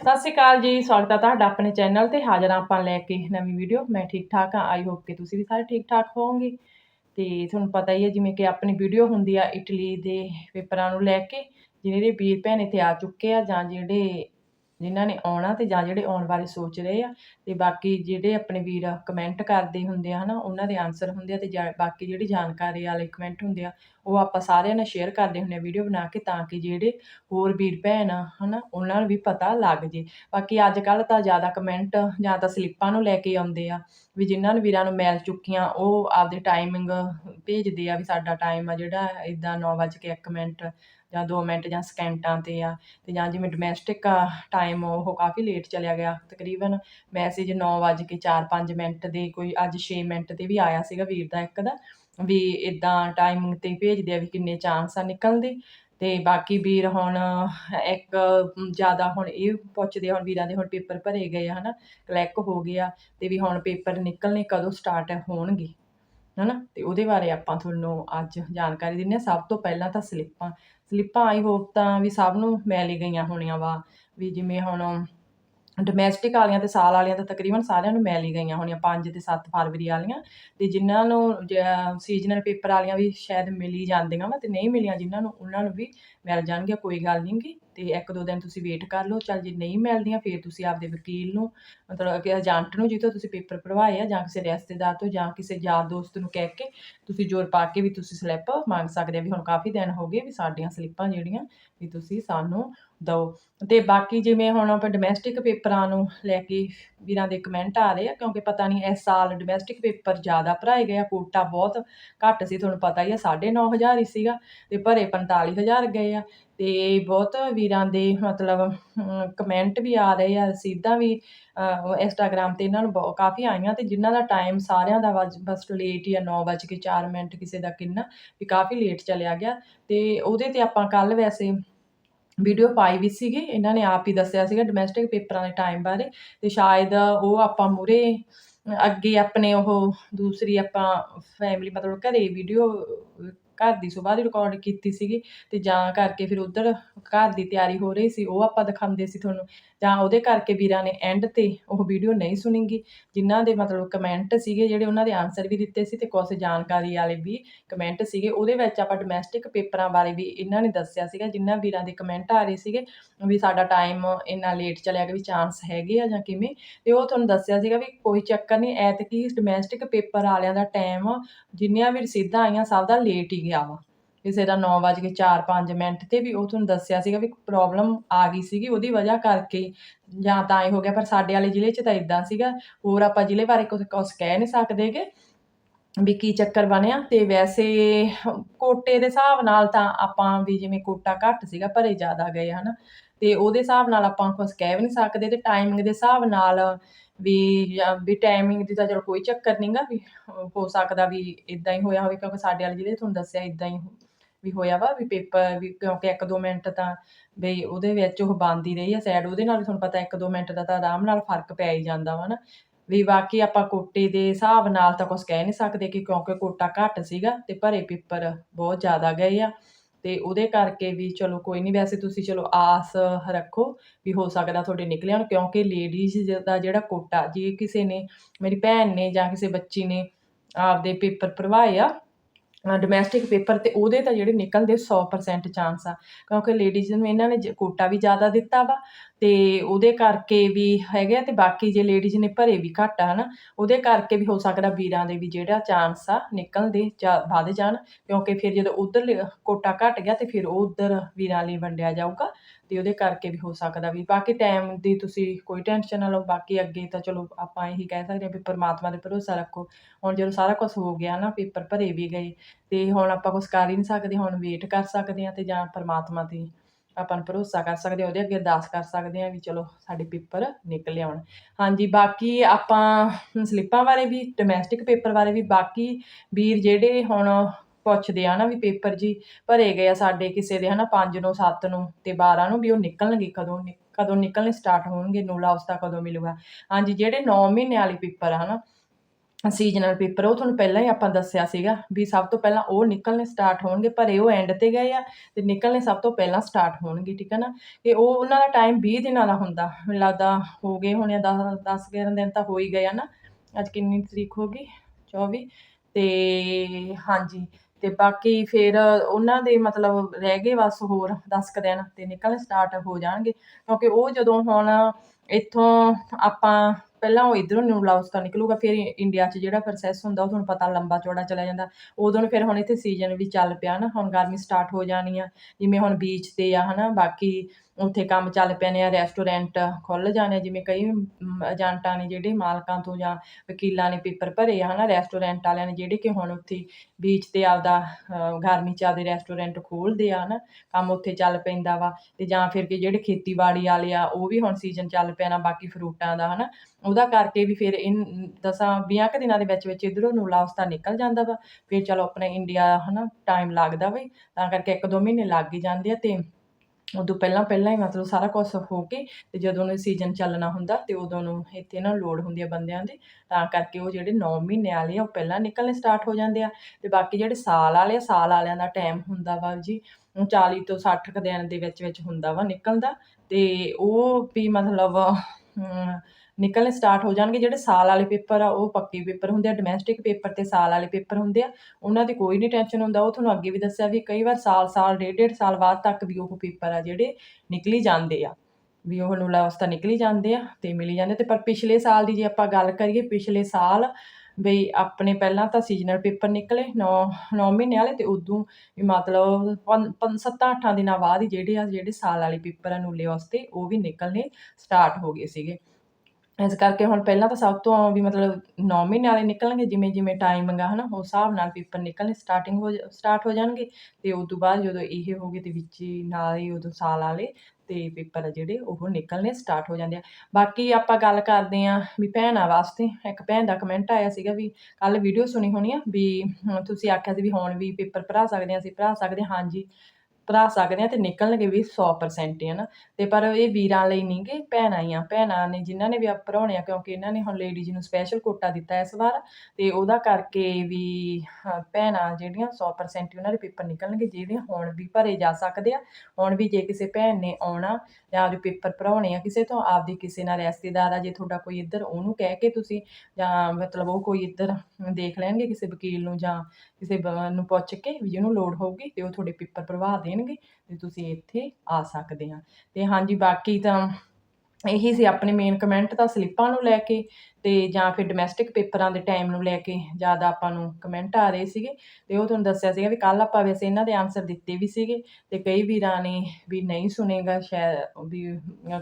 ਸਤਿ ਸ਼੍ਰੀ ਅਕਾਲ ਜੀ, ਸਵਾਗਤ ਹੈ ਤੁਹਾਡਾ ਆਪਣੇ ਚੈਨਲ ਤੇ। ਹਾਜ਼ਰ ਹਾਂ ਆਪਾਂ ਲੈ ਕੇ ਨਵੀਂ ਵੀਡੀਓ। ਮੈਂ ਠੀਕ ਠਾਕ ਹਾਂ ਆਈ ਹੋਪ ਕਿ ਤੁਸੀਂ ਵੀ ਸਾਰੇ ਠੀਕ ਠਾਕ ਹੋਵੋਗੇ। ਤੇ ਤੁਹਾਨੂੰ ਪਤਾ ਹੀ ਹੈ ਜਿਵੇਂ ਕਿ ਆਪਣੀ ਵੀਡੀਓ ਹੁੰਦੀ ਆ ਇਟਲੀ ਦੇ ਪੇਪਰਾਂ ਨੂੰ ਲੈ ਕੇ, ਜਿਹੜੇ ਵੀਰ ਭੈਣ ਇੱਥੇ ਆ ਚੁੱਕੇ ਆ, ਜਾਂ ਜਿਹੜੇ ਜਿਨ੍ਹਾਂ ਨੇ ਆਉਣਾ ਤੇ ਜਾਂ ਜਿਹੜੇ ਆਉਣ ਬਾਰੇ ਸੋਚ ਰਹੇ ਆ। ਤੇ ਬਾਕੀ ਜਿਹੜੇ ਆਪਣੇ ਵੀਰ ਕਮੈਂਟ ਕਰਦੇ ਹੁੰਦੇ ਆ, ਹਨਾ, ਉਹਨਾਂ ਦੇ ਆਨਸਰ ਹੁੰਦੇ ਆ ਤੇ ਜਾ- ਬਾਕੀ ਜਿਹੜੀ ਜਾਣਕਾਰੀ ਵਾਲੇ ਕਮੈਂਟ ਹੁੰਦੇ ਆ ਉਹ ਆਪਾਂ ਸਾਰਿਆਂ ਨਾਲ ਸ਼ੇਅਰ ਕਰਦੇ ਹੁੰਦੇ ਆ ਵੀਡੀਓ ਬਣਾ ਕੇ ਤਾਂ ਕਿ ਜਿਹੜੇ ਹੋਰ ਵੀਰ ਭੈਣ ਆ, ਹਨਾ, ਉਹਨਾਂ ਨੂੰ ਵੀ ਪਤਾ ਲੱਗ ਜੇ। ਬਾਕੀ ਅੱਜ ਕੱਲ ਤਾਂ ਜ਼ਿਆਦਾ ਕਮੈਂਟ ਜਾਂ ਤਾਂ ਸਲਿੱਪਾਂ ਨੂੰ ਲੈ ਕੇ ਆਉਂਦੇ ਆ ਵੀ ਜਿਨ੍ਹਾਂ ਨੂੰ ਵੀਰਾਂ ਨੂੰ ਮਿਲ ਚੁੱਕੀਆਂ, ਉਹ ਆਪਦੇ ਟਾਈਮਿੰਗ ਭੇਜਦੇ ਆ ਵੀ ਸਾਡਾ ਟਾਈਮ ਆ ਜਿਹੜਾ ਇਦਾਂ 9:01 ਮਿੰਟ ਜਾਂ 2 ਮਿੰਟ ਜਾਂ ਸਕਿੰਟਾਂ ਤੇ ਆ ਤੇ ਜਾਂ ਜਿਵੇਂ ਡੋਮੈਸਟਿਕ ਟਾਈਮ ਉਹ ਕਾਫੀ ਲੇਟ ਚਲਿਆ ਗਿਆ। ਤਕਰੀਬਨ ਮੈਸੇਜ 9:04-5 ਮਿੰਟ ਦੇ ਕੋਈ ਅੱਜ 6 ਮਿੰਟ ਤੇ ਵੀ ਆਇਆ ਸੀਗਾ ਵੀਰ ਦਾ ਇੱਕ ਦਾ। ਵੀ ਇਦਾਂ ਟਾਈਮਿੰਗ ਤੇ ਭੇਜਦੇ ਆ ਵੀ ਕਿੰਨੇ ਚਾਂਸ ਆ ਨਿਕਲਣ ਦੇ ਤੇ ਬਾਕੀ ਵੀਰ ਹੁਣ ਇੱਕ ਜ਼ਿਆਦਾ ਹੁਣ ਇਹ ਪੁੱਛਦੇ ਹੁਣ ਵੀਰਾਂ ਦੇ ਹੁਣ ਪੇਪਰ ਭਰੇ ਗਏ ਆ, ਹਨਾ ਕਲੈਕ ਹੋ ਗਿਆ ਤੇ ਵੀ ਹੁਣ ਪੇਪਰ ਨਿਕਲਣੇ ਕਦੋਂ ਸਟਾਰਟ ਹੋਣਗੇ, ਹਨਾ, ਤੇ ਉਹਦੇ ਬਾਰੇ ਆਪਾਂ ਤੁਹਾਨੂੰ ਅੱਜ ਜਾਣਕਾਰੀ ਦਿੰਨੇ ਆ ਸਭ ਤੋਂ ਪਹਿਲਾਂ ਤਾਂ ਸਲਿੱਪਾਂ ਸਲਿੱਪਾਂ ਆਈ ਹੋਪ ਤਾਂ ਵੀ ਸਭ ਨੂੰ ਮਿਲ ਹੀ ਗਈਆਂ ਹੋਣੀਆਂ ਵਾ, ਵੀ ਜਿਵੇਂ ਹੁਣ ਡੋਮੈਸਟਿਕ ਵਾਲੀਆਂ ਤੇ ਸਾਲ ਵਾਲੀਆਂ ਤਾਂ ਤਕਰੀਬਨ ਸਾਰਿਆਂ ਨੂੰ ਮਿਲ ਹੀ ਗਈਆਂ ਹੋਣੀਆਂ 5 ਤੇ 7 ਫਰਵਰੀ ਵਾਲੀਆਂ। ਤੇ ਜਿਨ੍ਹਾਂ ਨੂੰ ਸੀਜ਼ਨਲ ਪੇਪਰ ਵਾਲੀਆਂ ਵੀ ਸ਼ਾਇਦ ਮਿਲ ਹੀ ਜਾਂਦੀਆਂ ਵਾ ਤੇ ਨਹੀਂ ਮਿਲੀਆਂ, ਜਿਨ੍ਹਾਂ ਨੂੰ, ਉਹਨਾਂ ਨੂੰ ਵੀ ਮਿਲ ਜਾਣਗੀਆਂ, ਕੋਈ ਗੱਲ ਨਹੀਂ ਗੀ। ਤੇ ਇੱਕ ਦੋ ਦਿਨ ਤੁਸੀਂ ਵੇਟ ਕਰ ਲਓ, ਚੱਲ ਜੇ ਨਹੀਂ ਮਿਲਦੀਆਂ, ਫਿਰ ਤੁਸੀਂ ਆਪਦੇ ਵਕੀਲ ਨੂੰ, ਮਤਲਬ ਕਿ ਏਜੰਟ ਨੂੰ, ਜਿੱਥੋਂ ਤੁਸੀਂ ਪੇਪਰ ਭਰਵਾਏ ਆ, ਜਾਂ ਕਿਸੇ ਰਿਸ਼ਤੇਦਾਰ ਤੋਂ, ਜਾਂ ਕਿਸੇ ਯਾਰ ਦੋਸਤ ਨੂੰ ਕਹਿ ਕੇ ਤੁਸੀਂ ਜ਼ੋਰ ਪਾ ਕੇ ਵੀ ਤੁਸੀਂ ਸਲਿੱਪ ਮੰਗ ਸਕਦੇ ਆ ਵੀ ਹੁਣ ਕਾਫੀ ਦਿਨ ਹੋ ਗਏ ਵੀ ਸਾਡੀਆਂ ਸਲਿੱਪਾਂ ਜਿਹੜੀਆਂ, ਵੀ ਤੁਸੀਂ ਸਾਨੂੰ ਦਿਓ। ਅਤੇ ਬਾਕੀ ਜਿਵੇਂ ਹੁਣ ਆਪਾਂ ਡੋਮੈਸਟਿਕ ਪੇਪਰਾਂ ਨੂੰ ਲੈ ਕੇ ਵੀਰਾਂ ਦੇ ਕਮੈਂਟ ਆ ਰਹੇ ਆ, ਕਿਉਂਕਿ ਪਤਾ ਨਹੀਂ ਇਸ ਸਾਲ ਡੋਮੈਸਟਿਕ ਪੇਪਰ ਜ਼ਿਆਦਾ ਭਰਾਏ ਗਏ ਆ ਕੋਟਾ ਬਹੁਤ ਘੱਟ ਸੀ, ਤੁਹਾਨੂੰ ਪਤਾ ਹੀ ਆ 9500 ਹੀ ਸੀਗਾ ਤੇ ਭਰੇ 45000 ਗਏ ਆ। ਤੇ ਬਹੁਤ ਵੀਰਾਂ ਦੇ ਮਤਲਬ ਕਮੈਂਟ ਵੀ ਆ ਰਹੇ ਆ ਰਸੀਦਾਂ ਵੀ ਇੰਸਟਾਗ੍ਰਾਮ ਤੇ ਇਹਨਾਂ ਨੂੰ ਬਹੁਤ ਕਾਫੀ ਆਈਆਂ ਤੇ ਜਿਨ੍ਹਾਂ ਦਾ ਟਾਈਮ ਸਾਰਿਆਂ ਦਾ ਵਜ- ਬਸ ਲੇਟ ਹੀ ਆ 9:04 ਮਿੰਟ ਕਿਸੇ ਦਾ ਕਿੰਨਾ ਵੀ ਕਾਫੀ ਲੇਟ ਚਲਿਆ ਗਿਆ। ਤੇ ਉਹਦੇ ਤੇ ਆਪਾਂ ਕੱਲ ਵੈਸੇ ਵੀਡੀਓ ਪਾਈ ਵੀ ਸੀਗੀ, ਇਹਨਾਂ ਨੇ ਆਪ ਹੀ ਦੱਸਿਆ ਸੀਗਾ ਡੋਮੈਸਟਿਕ ਪੇਪਰਾਂ ਦੇ ਟਾਈਮ ਬਾਰੇ ਤੇ ਸ਼ਾਇਦ ਉਹ ਆਪਾਂ ਮੂਰੇ ਅੱਗੇ ਆਪਣੇ ਉਹ ਦੂਸਰੀ ਆਪਾਂ ਫੈਮਿਲੀ ਮਤਲਬ ਘਰੇ ਵੀਡੀਓ ਘਰ ਦੀ ਸੁਬਾਹ ਦੀ ਰਿਕਾਰਡ ਕੀਤੀ ਸੀਗੀ ਤੇ ਜਾਂ ਕਰਕੇ ਫਿਰ ਉਧਰ ਘਰ ਦੀ ਤਿਆਰੀ ਹੋ ਰਹੀ ਸੀ, ਉਹ ਆਪਾਂ ਦਿਖਾਉਂਦੇ ਸੀ ਤੁਹਾਨੂੰ। ਜਾਂ ਉਹਦੇ ਕਰਕੇ ਵੀਰਾਂ ਨੇ ਐਂਡ ਤੇ ਉਹ ਵੀਡੀਓ ਨਹੀਂ ਸੁਣੀਗੀ, ਜਿਨ੍ਹਾਂ ਦੇ ਮਤਲਬ ਕਮੈਂਟ ਸੀਗੇ ਜਿਹੜੇ ਉਹਨਾਂ ਦੇ ਆਨਸਰ ਵੀ ਦਿੱਤੇ ਸੀ ਤੇ ਕੁਝ ਜਾਣਕਾਰੀ ਵਾਲੇ ਵੀ ਕਮੈਂਟ ਸੀਗੇ, ਉਹਦੇ ਵਿੱਚ ਆਪਾਂ ਡੋਮੈਸਟਿਕ ਪੇਪਰਾਂ ਬਾਰੇ ਵੀ ਇਹਨਾਂ ਨੇ ਦੱਸਿਆ ਸੀਗਾ, ਜਿਨ੍ਹਾਂ ਵੀਰਾਂ ਦੇ ਕਮੈਂਟ ਆ ਰਹੇ ਸੀਗੇ ਵੀ ਸਾਡਾ ਟਾਈਮ ਇੰਨਾ ਲੇਟ ਚੱਲਿਆ ਗਿਆ ਵੀ ਚਾਂਸ ਹੈਗੇ ਆ ਜਾਂ ਕਿਵੇਂ। ਤੇ ਉਹ ਤੁਹਾਨੂੰ ਦੱਸਿਆ ਸੀਗਾ ਵੀ ਕੋਈ ਚੱਕਰ ਨਹੀਂ, ਐਤਕੀ ਡੋਮੈਸਟਿਕ ਪੇਪਰ ਵਾਲਿਆਂ ਦਾ ਟਾਈਮ ਜਿੰਨੀਆਂ ਵੀ ਰਸੀਦਾਂ ਆਈਆਂ ਸਭ ਦਾ ਲੇਟ ਹੀ ਗਿਆ ਵਾ। ਕਿਸੇ ਦਾ 9:04-5 ਮਿੰਟ ਤੇ ਵੀ ਉਹ ਤੁਹਾਨੂੰ ਦੱਸਿਆ ਸੀਗਾ ਵੀ ਪ੍ਰੋਬਲਮ ਆ ਗਈ ਸੀਗੀ, ਉਹਦੀ ਵਜ੍ਹਾ ਕਰਕੇ। ਜਾਂ ਤਾਂ ਇਹ ਹੋ ਗਿਆ, ਪਰ ਸਾਡੇ ਵਾਲੇ ਜ਼ਿਲ੍ਹੇ 'ਚ ਤਾਂ ਇਦਾਂ ਸੀਗਾ। ਹੋਰ ਆਪਾਂ ਜ਼ਿਲ੍ਹੇ ਬਾਰੇ ਕੁਝ ਕਹਿ ਨਹੀਂ ਸਕਦੇਗੇ ਵੀ ਕੀ ਚੱਕਰ ਬਣਿਆ। ਤੇ ਵੈਸੇ ਕੋਟੇ ਦੇ ਹਿਸਾਬ ਨਾਲ ਤਾਂ ਆਪਾਂ ਵੀ ਜਿਵੇਂ ਕੋਟਾ ਘੱਟ ਸੀਗਾ, ਭਰੇ ਜ਼ਿਆਦਾ ਗਏ ਹਨਾ। ਤੇ ਉਹਦੇ ਹਿਸਾਬ ਨਾਲ ਆਪਾਂ ਕੁਝ ਕਹਿ ਵੀ ਨਹੀਂ ਸਕਦੇ ਤੇ ਟਾਈਮਿੰਗ ਦੇ ਹਿਸਾਬ ਨਾਲ ਵੀ ਵੀ ਟਾਈਮਿੰਗ ਦੀ ਤਾਂ ਚਲੋ ਕੋਈ ਚੱਕਰ ਨਹੀਂਗਾ ਵੀ ਹੋ ਸਕਦਾ ਵੀ ਇਦਾਂ ਹੀ ਹੋਇਆ ਹੋਵੇ ਕਿਉਂਕਿ ਸਾਡੇ ਵਾਲੇ ਜਿਹੜੇ ਤੁਹਾਨੂੰ ਦੱਸਿਆ ਇਦਾਂ ਹੀ ਵੀ ਹੋਇਆ ਵਾ ਵੀ ਪੇਪਰ ਵੀ ਕਿਉਂਕਿ ਇੱਕ ਦੋ ਮਿੰਟ ਤਾਂ ਵੀ ਉਹਦੇ ਵਿੱਚ ਉਹ ਬੰਦ ਰਹੀ ਆ ਸਾਈਡ ਉਹਦੇ ਨਾਲ ਵੀ ਤੁਹਾਨੂੰ ਪਤਾ ਇੱਕ ਦੋ ਮਿੰਟ ਦਾ ਤਾਂ ਆਰਾਮ ਨਾਲ ਫ਼ਰਕ ਪੈ ਹੀ ਜਾਂਦਾ ਵਾ ਨਾ। ਵੀ ਬਾਕੀ ਆਪਾਂ ਕੋਟੇ ਦੇ ਹਿਸਾਬ ਨਾਲ ਤਾਂ ਕੁਝ ਕਹਿ ਨਹੀਂ ਸਕਦੇ ਕਿ ਕਿਉਂਕਿ ਕੋਟਾ ਘੱਟ ਸੀਗਾ ਤੇ ਭਰੇ ਪੇਪਰ ਬਹੁਤ ਜ਼ਿਆਦਾ ਗਏ ਆ। ਤੇ ਉਹਦੇ ਕਰਕੇ ਵੀ ਚਲੋ ਕੋਈ ਨਹੀਂ ਵੈਸੇ ਤੁਸੀਂ ਚਲੋ ਆਸ ਰੱਖੋ ਵੀ ਹੋ ਸਕਦਾ ਤੁਹਾਡੇ ਨਿਕਲੇ ਹੋਣ, ਕਿਉਂਕਿ ਲੇਡੀਜ਼ ਦਾ ਜਿਹੜਾ ਕੋਟਾ, ਜੇ ਕਿਸੇ ਨੇ, ਮੇਰੀ ਭੈਣ ਨੇ ਜਾਂ ਕਿਸੇ ਬੱਚੀ ਨੇ ਆਪਦੇ ਪੇਪਰ ਭਰਵਾਏ ਆ ਡੋਮੈਸਟਿਕ ਪੇਪਰ ਤੇ ਉਹਦੇ ਤਾਂ ਜਿਹੜੇ ਨਿਕਲਦੇ 100% ਚਾਂਸ ਆ, ਕਿਉਂਕਿ ਲੇਡੀਜ਼ ਨੂੰ ਇਹਨਾਂ ਨੇ ਕੋਟਾ ਵੀ ਜ਼ਿਆਦਾ ਦਿੱਤਾ ਵਾ ਤੇ ਉਹਦੇ ਕਰਕੇ ਵੀ ਹੈਗੇ ਆ ਤੇ ਬਾਕੀ ਜੇ ਲੇਡੀਜ਼ ਨੇ ਭਰੇ ਵੀ ਘੱਟ ਆ ਹਨਾ, ਉਹਦੇ ਕਰਕੇ ਵੀ ਹੋ ਸਕਦਾ ਵੀਰਾਂ ਦੇ ਵੀ ਜਿਹੜਾ ਚਾਂਸ ਆ ਨਿਕਲਣ ਦੇ ਜਾਂ ਵੱਧ ਜਾਣ, ਕਿਉਂਕਿ ਫਿਰ ਜਦੋਂ ਉਧਰ ਕੋਟਾ ਘਟ ਗਿਆ ਤੇ ਫਿਰ ਉਹ ਉਧਰ ਵੀਰਾਂ ਲਈ ਵੰਡਿਆ ਜਾਊਗਾ ਤੇ ਉਹਦੇ ਕਰਕੇ ਵੀ ਹੋ ਸਕਦਾ ਵੀ, ਬਾਕੀ ਟਾਈਮ ਦੀ ਤੁਸੀਂ ਕੋਈ ਟੈਨਸ਼ਨ ਨਾ ਲਓ, ਬਾਕੀ ਅੱਗੇ ਤਾਂ ਚਲੋ ਆਪਾਂ ਇਹੀ ਕਹਿ ਸਕਦੇ ਹਾਂ ਵੀ ਪਰਮਾਤਮਾ ਦੇ ਭਰੋਸਾ ਰੱਖੋ। ਹੁਣ ਜਦੋਂ ਸਾਰਾ ਕੁਝ ਹੋ ਗਿਆ ਨਾ, ਪੇਪਰ ਭਰੇ ਵੀ ਗਏ ਤੇ ਹੁਣ ਆਪਾਂ ਕੁਝ ਕਰ ਹੀ ਨਹੀਂ ਸਕਦੇ, ਹੁਣ ਵੇਟ ਕਰ ਸਕਦੇ ਹਾਂ ਤੇ ਜਾਂ ਪਰਮਾਤਮਾ ਤੇ ਆਪਾਂ ਨੂੰ ਭਰੋਸਾ ਕਰ ਸਕਦੇ ਹਾਂ, ਉਹਦੇ ਅੱਗੇ ਅਰਦਾਸ ਕਰ ਸਕਦੇ ਹਾਂ ਵੀ ਚਲੋ ਸਾਡੇ ਪੇਪਰ ਨਿਕਲ ਆਉਣ। ਹਾਂਜੀ, ਬਾਕੀ ਆਪਾਂ ਸਲਿੱਪਾਂ ਬਾਰੇ ਵੀ ਡੋਮੈਸਟਿਕ ਪੇਪਰ ਬਾਰੇ ਵੀ, ਬਾਕੀ ਵੀਰ ਜਿਹੜੇ ਹੁਣ ਪੁੱਛਦੇ ਆ ਨਾ ਵੀ ਪੇਪਰ ਜੀ ਭਰੇ ਗਏ ਆ ਸਾਡੇ ਕਿਸੇ ਦੇ, ਹਨਾ 5 ਨੂੰ 7 ਨੂੰ ਤੇ 12 ਨੂੰ ਵੀ ਉਹ ਨਿਕਲਣਗੇ ਕਦੋਂ, ਨਿ- ਕਦੋਂ ਨਿਕਲਣੇ ਸਟਾਰਟ ਹੋਣਗੇ ਨੂਲਾ ਉਸਦਾ ਕਦੋਂ ਮਿਲੂਗਾ। ਹਾਂਜੀ, ਜਿਹੜੇ 9 ਮਹੀਨੇ ਵਾਲੇ ਪੇਪਰ ਆ, ਹਨਾ ਸੀਜ਼ਨਲ ਪੇਪਰ, ਉਹ ਤੁਹਾਨੂੰ ਪਹਿਲਾਂ ਹੀ ਆਪਾਂ ਦੱਸਿਆ ਸੀਗਾ ਵੀ ਸਭ ਤੋਂ ਪਹਿਲਾਂ ਉਹ ਨਿਕਲਣੇ ਸਟਾਰਟ ਹੋਣਗੇ, ਭਰੇ ਉਹ ਐਂਡ ਤੇ ਗਏ ਆ ਤੇ ਨਿਕਲਣੇ ਸਭ ਤੋਂ ਪਹਿਲਾਂ ਸਟਾਰਟ ਹੋਣਗੇ, ਠੀਕ ਹੈ ਨਾ? ਤੇ ਉਹ ਉਹਨਾਂ ਦਾ ਟਾਈਮ 20 ਦਿਨਾਂ ਦਾ ਹੁੰਦਾ, ਮੈਨੂੰ ਲੱਗਦਾ ਹੋ ਗਏ ਹੋਣੇ 10 10 11 ਦਿਨ ਤਾਂ ਹੋ ਹੀ ਗਏ ਆ ਨਾ। ਅੱਜ ਕਿੰਨੀ ਤਰੀਕ ਹੋ ਗਈ? 24 ਤੇ ਹਾਂਜੀ ਤੇ ਬਾਕੀ ਫਿਰ ਉਹਨਾਂ ਦੇ ਮਤਲਬ ਰਹਿ ਗਏ ਬਸ ਹੋਰ 10 ਕੁ ਦਿਨ ਤੇ ਨਿਕਲਣੇ ਸਟਾਰਟ ਹੋ ਜਾਣਗੇ। ਕਿਉਂਕਿ ਉਹ ਜਦੋਂ ਹੁਣ ਇੱਥੋਂ ਆਪਾਂ ਪਹਿਲਾਂ ਉਹ ਇਧਰੋਂ ਨਿਊ ਬਲਾਊਜ਼ ਤਾਂ ਨਿਕਲੂਗਾ, ਫਿਰ ਇੰਡੀਆ 'ਚ ਜਿਹੜਾ ਪ੍ਰੋਸੈਸ ਹੁੰਦਾ ਉਹ ਤੁਹਾਨੂੰ ਪਤਾ ਲੰਬਾ ਚੌੜਾ ਚਲਾ ਜਾਂਦਾ। ਉਦੋਂ ਫਿਰ ਹੁਣ ਇੱਥੇ ਸੀਜ਼ਨ ਵੀ ਚੱਲ ਪਿਆ ਨਾ, ਹੁਣ ਗਰਮੀ ਸਟਾਰਟ ਹੋ ਜਾਣੀ ਆ। ਜਿਵੇਂ ਹੁਣ ਬੀਚ ਤੇ ਆ ਹਨਾ, ਬਾਕੀ ਉੱਥੇ ਕੰਮ ਚੱਲ ਪਏ ਨੇ ਆ ਰੈਸਟੋਰੈਂਟ ਖੁੱਲ੍ਹ ਜਾਣੇ ਆ, ਜਿਵੇਂ ਕਈ ਏਜੰਟਾਂ ਨੇ ਜਿਹੜੇ ਮਾਲਕਾਂ ਤੋਂ ਜਾਂ ਵਕੀਲਾਂ ਨੇ ਪੇਪਰ ਭਰੇ ਆ ਨਾ ਰੈਸਟੋਰੈਂਟ ਵਾਲਿਆਂ ਨੇ ਜਿਹੜੇ ਕਿ ਹੁਣ ਉੱਥੇ ਬੀਚ ਤੇ ਆਪਦਾ ਗਰਮੀ 'ਚ ਆਪਦੇ ਰੈਸਟੋਰੈਂਟ ਖੋਲ੍ਹਦੇ ਆ ਹੈ ਨਾ ਕੰਮ ਉੱਥੇ ਚੱਲ ਪੈਂਦਾ ਵਾ ਅਤੇ ਜਾਂ ਫਿਰ ਕਿ ਜਿਹੜੇ ਖੇਤੀਬਾੜੀ ਵਾਲੇ ਆ ਉਹ ਵੀ ਹੁਣ ਸੀਜ਼ਨ ਚੱਲ ਪਿਆ ਨਾ ਬਾਕੀ ਫਰੂਟਾਂ ਦਾ ਹੈ ਨਾ ਉਹਦਾ ਕਰਕੇ ਵੀ ਫਿਰ ਇਨ ਦਸਾਂ ਵੀਹਾਂ ਕੁ ਦਿਨਾਂ ਦੇ ਵਿੱਚ ਵਿੱਚ ਇੱਧਰੋਂ ਨੂੰ ਤਾਂ ਨਿਕਲ ਜਾਂਦਾ ਵਾ ਫਿਰ ਚਲੋ ਆਪਣੇ ਇੰਡੀਆ ਹੈ ਨਾ ਟਾਈਮ ਲੱਗਦਾ ਵਾ ਤਾਂ ਕਰਕੇ ਇੱਕ ਦੋ ਮਹੀਨੇ ਲੱਗ ਹੀ ਜਾਂਦੇ ਆ ਅਤੇ ਉਦੋਂ ਪਹਿਲਾਂ ਪਹਿਲਾਂ ਹੀ ਮਤਲਬ ਸਾਰਾ ਕੁਝ ਹੋ ਕੇ ਤੇ ਜਦੋਂ ਨੂੰ ਸੀਜ਼ਨ ਚੱਲਣਾ ਹੁੰਦਾ ਤੇ ਉਦੋਂ ਨੂੰ ਇੱਥੇ ਨਾ ਲੋੜ ਹੁੰਦੀ ਆ ਬੰਦਿਆਂ ਦੀ, ਤਾਂ ਕਰਕੇ ਉਹ ਜਿਹੜੇ 9 ਮਹੀਨੇ ਵਾਲੇ ਆ, ਉਹ ਪਹਿਲਾਂ ਨਿਕਲਣੇ ਸਟਾਰਟ ਹੋ ਜਾਂਦੇ ਆ। ਤੇ ਬਾਕੀ ਜਿਹੜੇ ਸਾਲ ਵਾਲੇ ਆ, ਸਾਲ ਵਾਲਿਆਂ ਦਾ ਟਾਈਮ ਹੁੰਦਾ ਵਾ ਜੀ 40 ਤੋਂ 60 ਕੁ ਦਿਨ ਦੇ ਵਿੱਚ ਵਿੱਚ ਹੁੰਦਾ ਵਾ ਨਿਕਲਦਾ। ਤੇ ਉਹ ਵੀ ਮਤਲਬ ਨਿਕਲਣੇ ਸਟਾਰਟ ਹੋ ਜਾਣਗੇ। ਜਿਹੜੇ ਸਾਲ ਵਾਲੇ ਪੇਪਰ ਆ, ਉਹ ਪੱਕੇ ਪੇਪਰ ਹੁੰਦੇ ਆ। ਡੋਮੈਸਟਿਕ ਪੇਪਰ ਤੇ ਸਾਲ ਵਾਲੇ ਪੇਪਰ ਹੁੰਦੇ ਆ। ਉਹਨਾਂ ਦੀ ਕੋਈ ਨਹੀਂ ਟੈਨਸ਼ਨ ਹੁੰਦਾ। ਉਹ ਤੁਹਾਨੂੰ ਅੱਗੇ ਵੀ ਦੱਸਿਆ ਵੀ ਕਈ ਵਾਰ ਸਾਲ ਸਾਲ, ਡੇਢ ਡੇਢ ਸਾਲ ਬਾਅਦ ਤੱਕ ਵੀ ਉਹ ਪੇਪਰ ਆ ਜਿਹੜੇ ਨਿਕਲੀ ਜਾਂਦੇ ਆ। ਵੀ ਉਹ ਨੂੰ ਤਾਂ ਨਿਕਲੀ ਜਾਂਦੇ ਆ ਤੇ ਮਿਲੀ ਜਾਂਦੇ ਤੇ ਪਰ ਪਿਛਲੇ ਸਾਲ ਦੀ ਜੇ ਆਪਾਂ ਗੱਲ ਕਰੀਏ, ਪਿਛਲੇ ਸਾਲ ਬਈ ਆਪਣੇ ਪਹਿਲਾਂ ਤਾਂ ਸੀਜ਼ਨਲ ਪੇਪਰ ਨਿਕਲੇ 9 9 ਮਹੀਨੇ ਵਾਲੇ ਤੇ ਉਦੋਂ ਵੀ ਮਤਲਬ ਪੰਜ ਪੰਜ, ਸੱਤਾਂ, ਅੱਠਾਂ ਦਿਨਾਂ ਬਾਅਦ ਹੀ ਜਿਹੜੇ ਆ, ਜਿਹੜੇ ਸਾਲ ਵਾਲੇ ਪੇਪਰ ਆ ਨੂਲੇ ਵਾਸਤੇ ਉਹ ਵੀ ਨਿਕਲਣੇ ਸਟਾਰਟ ਹੋ ਗਏ ਸੀਗੇ। ਇਸ ਕਰਕੇ ਹੁਣ ਪਹਿਲਾਂ ਤਾਂ ਸਭ ਤੋਂ ਵੀ ਮਤਲਬ 9 ਮਹੀਨੇ ਵਾਲੇ ਨਿਕਲਣਗੇ, ਜਿਵੇਂ ਜਿਵੇਂ ਟਾਈਮਿੰਗ ਆ ਹਨਾ, ਉਸ ਹਿਸਾਬ ਨਾਲ ਪੇਪਰ ਨਿਕਲਣੇ ਸਟਾਰਟਿੰਗ ਹੋ ਸਟਾਰਟ ਹੋ ਜਾਣਗੇ ਤੇ ਉਸ ਤੋਂ ਬਾਅਦ ਜਦੋਂ ਇਹ ਹੋ ਗਏ ਤੇ ਵਿੱਚ ਹੀ ਨਾਲ ਹੀ ਉਦੋਂ ਸਾਲ ਵਾਲੇ ਤੇ ਪੇਪਰ ਆ ਜਿਹੜੇ ਉਹ ਨਿਕਲਣੇ ਸਟਾਰਟ ਹੋ ਜਾਂਦੇ ਆ। ਬਾਕੀ ਆਪਾਂ ਗੱਲ ਕਰਦੇ ਆ ਵੀ ਭੈਣਾਂ ਵਾਸਤੇ, ਇੱਕ ਭੈਣ ਦਾ ਕਮੈਂਟ ਆਇਆ ਸੀਗਾ ਵੀ ਕੱਲ ਵੀਡੀਓ ਸੁਣੀ ਹੋਣੀ ਆ ਵੀ ਤੁਸੀਂ ਆਖਿਆ ਸੀ ਵੀ ਹੁਣ ਵੀ ਪੇਪਰ ਭਰਾ ਸਕਦੇ ਆ ਅਸੀਂ ਭਰਾ ਸਕਦੇ ਹਾਂ, ਹਾਂਜੀ। ਭਰਾ ਸਕਦੇ ਆ ਤੇ ਨਿਕਲਣਗੇ ਵੀ 100% ਹੀ, ਹਨਾ? ਤੇ ਪਰ ਇਹ ਵੀਰਾਂ ਲਈ ਨਹੀਂ ਗੇ ਭੈਣਾਂ ਹੀ ਆ। ਭੈਣਾਂ ਨੇ ਜਿਨ੍ਹਾਂ ਨੇ ਵੀ ਆਪ ਭਰਾਉਣੇ ਆ, ਕਿਉਂਕਿ ਇਹਨਾਂ ਨੇ ਹੁਣ ਲੇਡੀਜ਼ ਨੂੰ ਸਪੈਸ਼ਲ ਕੋਟਾ ਦਿੱਤਾ ਇਸ ਵਾਰ, ਤੇ ਉਹਦਾ ਕਰਕੇ ਵੀ ਭੈਣਾਂ ਜਿਹੜੀਆਂ 100% ਹੀ ਉਹਨਾਂ ਦੇ ਪੇਪਰ ਨਿਕਲਣਗੇ ਜਿਹੜੀਆਂ ਹੁਣ ਵੀ ਭਰੇ ਜਾ ਸਕਦੇ ਆ। ਹੁਣ ਵੀ ਜੇ ਕਿਸੇ ਭੈਣ ਨੇ ਆਉਣਾ ਜਾਂ ਆਪਦੇ ਪੇਪਰ ਭਰਾਉਣੇ ਆ, ਕਿਸੇ ਤੋਂ ਆਪਦੀ ਕਿਸੇ ਨਾਲ ਰਿਸ਼ਤੇਦਾਰ ਆ, ਜੇ ਤੁਹਾਡਾ ਕੋਈ ਇੱਧਰ ਉਹਨੂੰ ਕਹਿ ਕੇ ਤੁਸੀਂ ਜਾਂ ਮਤਲਬ ਉਹ ਕੋਈ ਇੱਧਰ ਦੇਖ ਲੈਣਗੇ ਕਿਸੇ ਵਕੀਲ ਨੂੰ ਜਾਂ ਕਿਸੇ ਨੂੰ ਪੁੱਛ ਕੇ ਵੀ ਜਿਹਨੂੰ ਲੋੜ ਹੋਊਗੀ ਤੇ ਉਹ ਤੁਹਾਡੇ ਪੇਪਰ ਭਰਵਾ ਦੇਣ। ਦੇਣਗੇ ਤੇ ਤੁਸੀਂ ਇੱਥੇ ਆ ਸਕਦੇ ਆ ਤੇ ਹਾਂਜੀ ਬਾਕੀ ਤਾਂ ਇਹੀ ਸੀ ਆਪਣੇ ਮੇਨ ਕਮੈਂਟ ਤਾਂ ਸਲਿੱਪਾਂ ਨੂੰ ਲੈ ਕੇ ਅਤੇ ਜਾਂ ਫਿਰ ਡੋਮੈਸਟਿਕ ਪੇਪਰਾਂ ਦੇ ਟਾਈਮ ਨੂੰ ਲੈ ਕੇ ਜ਼ਿਆਦਾ ਆਪਾਂ ਨੂੰ ਕਮੈਂਟ ਆ ਰਹੇ ਸੀਗੇ ਅਤੇ ਉਹ ਤੁਹਾਨੂੰ ਦੱਸਿਆ ਸੀਗਾ ਵੀ ਕੱਲ੍ਹ ਆਪਾਂ ਵੈਸੇ ਇਹਨਾਂ ਦੇ ਆਨਸਰ ਦਿੱਤੇ ਵੀ ਸੀਗੇ ਅਤੇ ਕਈ ਵੀਰਾਂ ਨੇ ਵੀ ਨਹੀਂ ਸੁਣੇਗਾ ਸ਼ਾਇਦ ਵੀ